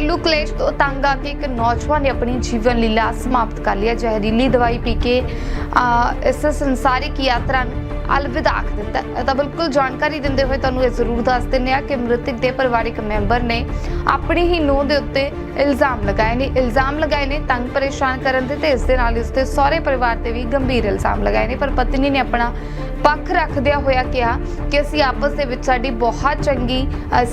ਘਰੇਲੂ ਕਲੇਸ਼ ਤੋਂ ਤੰਗ ਆ ਕੇ ਇੱਕ ਨੌਜਵਾਨ ਨੇ ਆਪਣੀ ਜੀਵਨ ਲੀਲਾ ਸਮਾਪਤ ਕਰ ਲਿਆ। ਜ਼ਹਿਰੀਲੀ ਦਵਾਈ ਪੀ ਕੇ ਅਹ, ਇਸ ਸੰਸਾਰਿਕ ਯਾਤਰਾ ਨੂੰ ਅਲਵਿਦਾ ਆਖ ਦਿੱਤਾ ਹੈ। ਤਾਂ ਬਿਲਕੁਲ ਜਾਣਕਾਰੀ ਦਿੰਦੇ ਹੋਏ ਤੁਹਾਨੂੰ ਇਹ ਜ਼ਰੂਰ ਦੱਸ ਦਿੰਦੇ ਆ ਕਿ ਮ੍ਰਿਤਕ ਦੇ ਪਰਿਵਾਰਿਕ ਮੈਂਬਰ ਨੇ ਆਪਣੀ ਹੀ ਨੂੰਹ ਦੇ ਉੱਤੇ ਇਲਜ਼ਾਮ ਲਗਾਏ ਨੇ। ਇਲਜ਼ਾਮ ਲਗਾਏ ਨੇ, ਤੰਗ ਪਰੇਸ਼ਾਨ ਕਰਨ ਦੇ ਤੇ ਇਸ ਦੇ ਨਾਲ ਇਸ ਦੇ ਸਹੁਰੇ ਪਰਿਵਾਰ ਤੇ ਵੀ ਗੰਭੀਰ ਇਲਜ਼ਾਮ ਲਗਾਏ ਨੇ। ਪਰ ਪਤਨੀ ਨੇ ਆਪਣਾ ਪੱਖ ਰੱਖਦਿਆਂ ਹੋਇਆ ਕਿਹਾ ਕਿ ਅਸੀਂ ਆਪਸ ਦੇ ਵਿੱਚ ਸਾਡੀ ਬਹੁਤ ਚੰਗੀ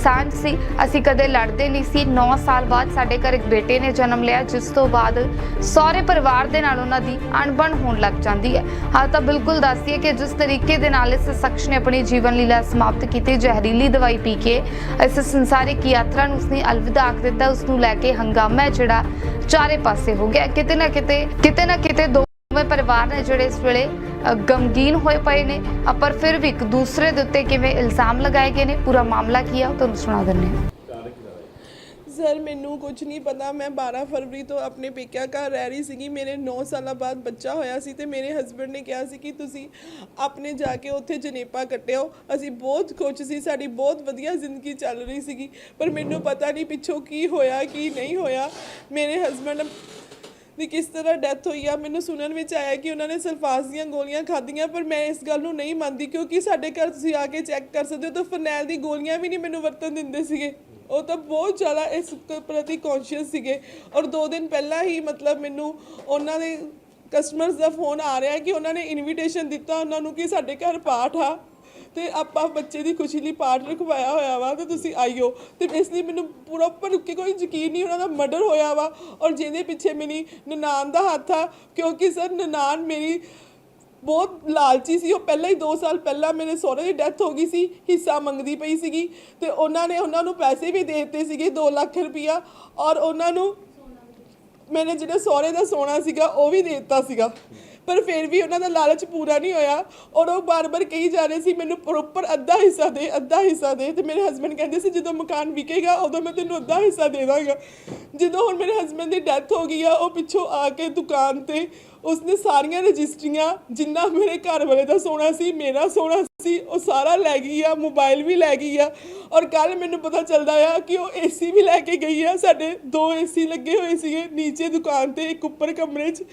ਸਾਂਝ ਸੀ। ਅਸੀਂ ਕਦੇ ਲੜਦੇ ਨਹੀਂ ਸੀ। 9 ਸਾਲ ਬਾਅਦ ਸਾਡੇ ਘਰ ਇੱਕ ਬੇਟੇ ਨੇ ਜਨਮ ਲਿਆ, ਜਿਸ ਤੋਂ ਬਾਅਦ ਸਹੁਰੇ ਪਰਿਵਾਰ ਦੇ ਨਾਲ ਉਹਨਾਂ ਦੀ ਅਣਬਣ ਹੋਣ ਲੱਗ ਜਾਂਦੀ ਹੈ। ਹਾਂ, ਤਾਂ ਬਿਲਕੁਲ ਦੱਸਦੀ ਹੈ ਕਿ ਜਿਸ ਤਰੀਕੇ ਦੇ ਨਾਲ ਇਸ ਸ਼ਖਸ ਨੇ ਆਪਣੀ ਜੀਵਨ ਲੀਲਾ ਸਮਾਪਤ ਕੀਤੀ ਜ਼ਹਿਰੀਲੀ ਦਵਾਈ ਪੀ ਕੇ ਇਸ ਸੰਸਾਰਿਕ ਯਾਤਰਾ ਨੂੰ ਉਸਨੇ ਅਲਵਿਦਾ ਆਖ ਦਿੱਤਾ। ਉਸ ਨੂੰ ਲੈ ਕੇ ਹੰਗਾਮਾ ਜਿਹੜਾ ਚਾਰੇ ਪਾਸੇ ਹੋ ਗਿਆ। ਕਿਤੇ ਨਾ ਕਿਤੇ ਕਿਤੇ ਨਾ ਕਿਤੇ ਦੋਵੇਂ ਪਰਿਵਾਰ ਨੇ ਜਿਹੜੇ ਇਸ ਵੇਲੇ ਗਮਗੀਨ ਹੋਏ ਪਏ ਨੇ। ਅ, ਪਰ ਫਿਰ ਵੀ ਇੱਕ ਦੂਸਰੇ ਦੇ ਉੱਤੇ ਕਿਵੇਂ ਇਲਜ਼ਾਮ ਲਗਾਏ ਗਏ ਨੇ ਪੂਰਾ ਮਾਮਲਾ ਕੀ ਆ ਤੁਹਾਨੂੰ ਸੁਣਾ ਦਿੰਦੇ ਹਾਂ। ਸਰ, ਮੈਨੂੰ ਕੁਝ ਨਹੀਂ ਪਤਾ। ਮੈਂ 12 ਫਰਵਰੀ ਤੋਂ ਆਪਣੇ ਪੇਕਿਆਂ ਘਰ ਰਹਿ ਰਹੀ ਸੀਗੀ। ਮੇਰੇ 9 ਸਾਲਾਂ ਬਾਅਦ ਬੱਚਾ ਹੋਇਆ ਸੀ ਤੇ ਮੇਰੇ ਹਸਬੰਡ ਨੇ ਕਿਹਾ ਸੀ ਕਿ ਤੁਸੀਂ ਆਪਣੇ ਜਾ ਕੇ ਉੱਥੇ ਜਨੇਪਾ ਕੱਟਿਓ। ਅਸੀਂ ਬਹੁਤ ਖੁਸ਼ ਸੀ। ਸਾਡੀ ਬਹੁਤ ਵਧੀਆ ਜ਼ਿੰਦਗੀ ਚੱਲ ਰਹੀ ਸੀਗੀ। ਪਰ ਮੈਨੂੰ ਪਤਾ ਨਹੀਂ ਪਿੱਛੋਂ ਕੀ ਹੋਇਆ, ਕੀ ਨਹੀਂ ਹੋਇਆ। ਮੇਰੇ ਹਸਬੰਡ ਦੀ ਕਿਸ ਤਰ੍ਹਾਂ ਡੈਥ ਹੋਈ ਆ, ਮੈਨੂੰ ਸੁਣਨ ਵਿੱਚ ਆਇਆ ਕਿ ਉਹਨਾਂ ਨੇ ਸਲਫਾਸ ਦੀਆਂ ਗੋਲੀਆਂ ਖਾਧੀਆਂ, ਪਰ ਮੈਂ ਇਸ ਗੱਲ ਨੂੰ ਨਹੀਂ ਮੰਨਦੀ ਕਿਉਂਕਿ ਸਾਡੇ ਘਰ ਤੁਸੀਂ ਆ ਕੇ ਚੈੱਕ ਕਰ ਸਕਦੇ ਹੋ ਤਾਂ ਫਰਨੈਲ ਦੀ ਗੋਲੀਆਂ ਵੀ ਨਹੀਂ ਮੈਨੂੰ ਵਰਤਣ ਦਿੰਦੇ ਸੀਗੇ। ਉਹ ਤਾਂ ਬਹੁਤ ਜ਼ਿਆਦਾ ਇਸ ਕ- ਪ੍ਰਤੀ ਕੌਨਸ਼ੀਅਸ ਸੀਗੇ। ਔਰ 2 ਦਿਨ ਪਹਿਲਾਂ ਹੀ ਮਤਲਬ ਮੈਨੂੰ ਉਹਨਾਂ ਦੇ ਕਸਟਮਰਸ ਦਾ ਫੋਨ ਆ ਰਿਹਾ ਕਿ ਉਹਨਾਂ ਨੇ ਇਨਵੀਟੇਸ਼ਨ ਦਿੱਤਾ ਉਹਨਾਂ ਨੂੰ ਕਿ ਸਾਡੇ ਘਰ ਪਾਠ ਆ। ਤੇ ਆਪਾਂ ਬੱਚੇ ਦੀ ਖੁਸ਼ੀ ਲਈ ਪਾਠ ਰਖਵਾਇਆ ਹੋਇਆ ਵਾ ਤੇ ਤੁਸੀਂ ਆਇਓ। ਤੇ ਇਸ ਲਈ ਮੈਨੂੰ ਪ੍ਰੋਪਰ ਰੁੱਕੇ ਕੋਈ ਯਕੀਨ ਨਹੀਂ ਉਹਨਾਂ ਦਾ ਮਰਡਰ ਹੋਇਆ ਵਾ। ਔਰ ਜਿਹਦੇ ਪਿੱਛੇ ਮੇਰੀ ਨਨਾਣ ਦਾ ਹੱਥ ਆ, ਕਿਉਂਕਿ ਸਰ ਨਨਾਣ ਮੇਰੀ ਬਹੁਤ ਲਾਲਚੀ ਸੀ। ਉਹ ਪਹਿਲਾਂ ਹੀ 2 ਸਾਲ ਪਹਿਲਾਂ ਮੇਰੇ ਸਹੁਰੇ ਦੀ ਡੈਥ ਹੋ ਗਈ ਸੀ। ਹਿੱਸਾ ਮੰਗਦੀ ਪਈ ਸੀਗੀ ਤੇ ਉਹਨਾਂ ਨੇ ਉਹਨਾਂ ਨੂੰ ਪੈਸੇ ਵੀ ਦੇ ਦਿੱਤੇ ਸੀਗੇ 2 ਲੱਖ ਰੁਪਈਆ ਔਰ ਉਹਨਾਂ ਨੂੰ ਮੇਰੇ ਜਿਹੜਾ ਸਹੁਰੇ ਦਾ ਸੋਨਾ ਸੀਗਾ ਉਹ ਵੀ ਦੇ ਦਿੱਤਾ ਸੀਗਾ। ਪਰ ਫਿਰ ਵੀ ਉਹਨਾਂ ਦਾ ਲਾਲਚ ਪੂਰਾ ਨਹੀਂ ਹੋਇਆ ਔਰ ਉਹ ਬਾਰ-ਬਾਰ ਕਹੀ ਜਾ ਰਹੇ ਸੀ, ਮੈਨੂੰ ਪ੍ਰੋਪਰ ਅੱਧਾ ਹਿੱਸਾ ਦੇ, ਅੱਧਾ ਹਿੱਸਾ ਦੇ। ਤੇ ਮੇਰੇ ਹਸਬੰਡ ਕਹਿੰਦੇ ਸੀ, ਜਦੋਂ ਮਕਾਨ ਵਿਕੇਗਾ, ਉਦੋਂ ਮੈਂ ਤੈਨੂੰ ਅੱਧਾ ਹਿੱਸਾ ਦੇ ਦਾਂਗਾ। ਜਦੋਂ ਹੁਣ ਮੇਰੇ ਹਸਬੰਡ ਦੀ ਡੈਥ ਹੋ ਗਈ ਆ, ਉਹ ਪਿੱਛੋਂ ਆ ਕੇ ਦੁਕਾਨ ਤੇ ਉਸਨੇ ਸਾਰੀਆਂ ਰਜਿਸਟਰੀਆਂ, ਜਿੰਨਾ ਮੇਰੇ ਘਰ ਵਾਲੇ ਦਾ ਸੋਨਾ ਸੀ, ਮੇਰਾ ਸੋਨਾ ਸੀ, ਉਹ ਸਾਰਾ ਲੈ ਗਈ ਆ, ਮੋਬਾਈਲ ਵੀ ਲੈ ਗਈ ਆ। ਔਰ ਕੱਲ ਮੈਨੂੰ ਪਤਾ ਚੱਲਦਾ ਆ ਕਿ ਉਹ ਏਸੀ ਵੀ ਲੈ ਕੇ ਗਈ ਆ। ਸਾਡੇ ਦੋ ਏਸੀ ਲੱਗੇ ਹੋਏ ਸੀਗੇ, ਨੀਚੇ ਦੁਕਾਨ ਤੇ, ਇੱਕ ਉੱਪਰ ਕਮਰੇ 'ਚ।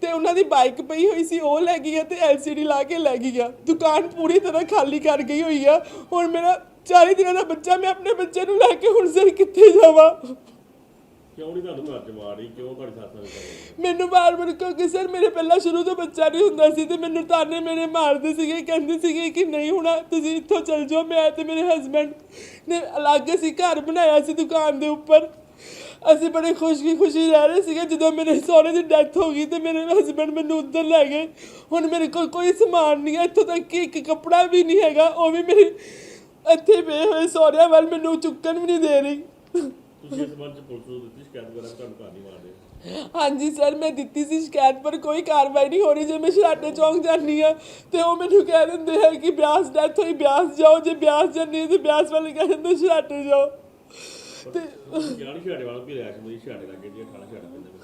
ਤੇ ਉਹਨਾਂ ਦੀ ਬਾਈਕ ਪਈ ਹੋਈ ਸੀ, ਉਹ ਲੈ ਗਈ ਆ ਤੇ ਐਲਸੀਡੀ ਲਾ ਕੇ ਲੈ ਗਈ ਆ। ਦੁਕਾਨ ਪੂਰੀ ਤਰ੍ਹਾਂ ਖਾਲੀ ਕਰ ਗਈ ਹੋਈ ਆ। ਹੁਣ ਮੇਰਾ 40 ਦਿਨਾਂ ਦਾ ਬੱਚਾ, ਮੈਂ ਆਪਣੇ ਬੱਚੇ ਨੂੰ ਲੈ ਕੇ ਹੁਣ ਸਰ ਕਿੱਥੇ ਜਾਵਾਂ? ਕਿਉਂ ਨਹੀਂ ਤੁਹਾਨੂੰ ਘਰ ਚ ਕਿਉਂ ਤੁਹਾਡੀ ਸੱਸ ਨਾਲ ਕਰ ਮੈਨੂੰ ਬਾਰ-ਬਾਰ ਕਿਉਂਕਿ ਸਰ ਮੇਰੇ ਪਹਿਲਾਂ ਸ਼ੁਰੂ ਤੋਂ ਬੱਚਾ ਨਹੀਂ ਹੁੰਦਾ ਸੀ ਤੇ ਮੈਨੂੰ ਤਾਨੇ ਮੇਰੇ ਮਾਰਦੇ ਸੀਗੇ, ਕਹਿੰਦੇ ਸੀਗੇ ਕਿ ਨਹੀਂ ਹੋਣਾ ਤੁਸੀਂ ਇੱਥੋਂ ਚਲ ਜਾਓ, ਮੈਂ ਤੇ ਮੇਰੇ ਹਸਬੰਡ ਨੇ ਅਲੱਗ ਅਸੀਂ ਘਰ ਬਣਾਇਆ ਸੀ ਦੁਕਾਨ ਦੇ ਉੱਪਰ। ਅਸੀਂ ਬੜੇ ਖੁਸ਼ੀ ਖੁਸ਼ੀ ਰਹਿ ਰਹੇ ਸੀਗੇ ਜਦੋਂ ਮੇਰੇ ਸਹੁਰੇ ਦੀ ਡੈਥ ਹੋ ਗਈ ਤੇ ਮੇਰੇ ਹਸਬੰਡ ਮੈਨੂੰ ਉੱਧਰ ਲੈ ਗਏ। ਹੁਣ ਮੇਰੇ ਕੋਲ ਕੋਈ ਸਮਾਨ ਨਹੀਂ ਹੈ, ਇੱਥੋਂ ਤੱਕ ਕਿ ਇੱਕ ਕੱਪੜਾ ਵੀ ਨਹੀਂ ਹੈਗਾ, ਉਹ ਵੀ ਮੇਰੇ ਇੱਥੇ ਪਏ ਹੋਏ ਸਹੁਰਿਆਂ ਵੱਲ ਮੈਨੂੰ ਚੁੱਕਣ ਵੀ ਨਹੀਂ ਦੇ ਰਹੀ। ਤੁਸੀਂ ਇਸ ਚ ਪੁਲਿਸ ਨੂੰ ਦਿੱਤੀ ਸ਼ਿਕਾਇਤ ਵਗੈਰਾ ਤੁਹਾਨੂੰ ਘਰ ਨਹੀਂ ਮਾਰਦੇ? ਹਾਂਜੀ ਸਰ ਮੈਂ ਦਿੱਤੀ ਸੀ ਸ਼ਿਕਾਇਤ ਪਰ ਕੋਈ ਕਾਰਵਾਈ ਨਹੀਂ ਹੋ ਰਹੀ। ਜੇ ਮੈਂ ਸ਼ਰਾਟੇ ਚੌਂਕ ਜਾਂਦੀ ਆ ਤੇ ਉਹ ਮੈਨੂੰ ਕਹਿ ਦਿੰਦੇ ਹੈ ਕਿ ਬਿਆਸ ਡੈਥ ਹੋਈ ਬਿਆਸ ਜਾਓ। ਜੇ ਬਿਆਸ ਜਾਂਦੀ ਤੇ ਬਿਆਸ ਵਾਲੇ ਕਹਿ ਦਿੰਦੇ ਸ਼ਰਾਟੇ ਜਾਓ। ਤੇ ਨਹੀਂ ਛਾੜੇ ਵਾਲਾ ਵੀ ਰਿਆਸ਼ ਮੇਰੀ ਛਾੜੇ ਲੱਗੇ ਜੀ ਠਾਣਾ ਛਾੜਾ ਪੈਂਦਾ ਮੈਨੂੰ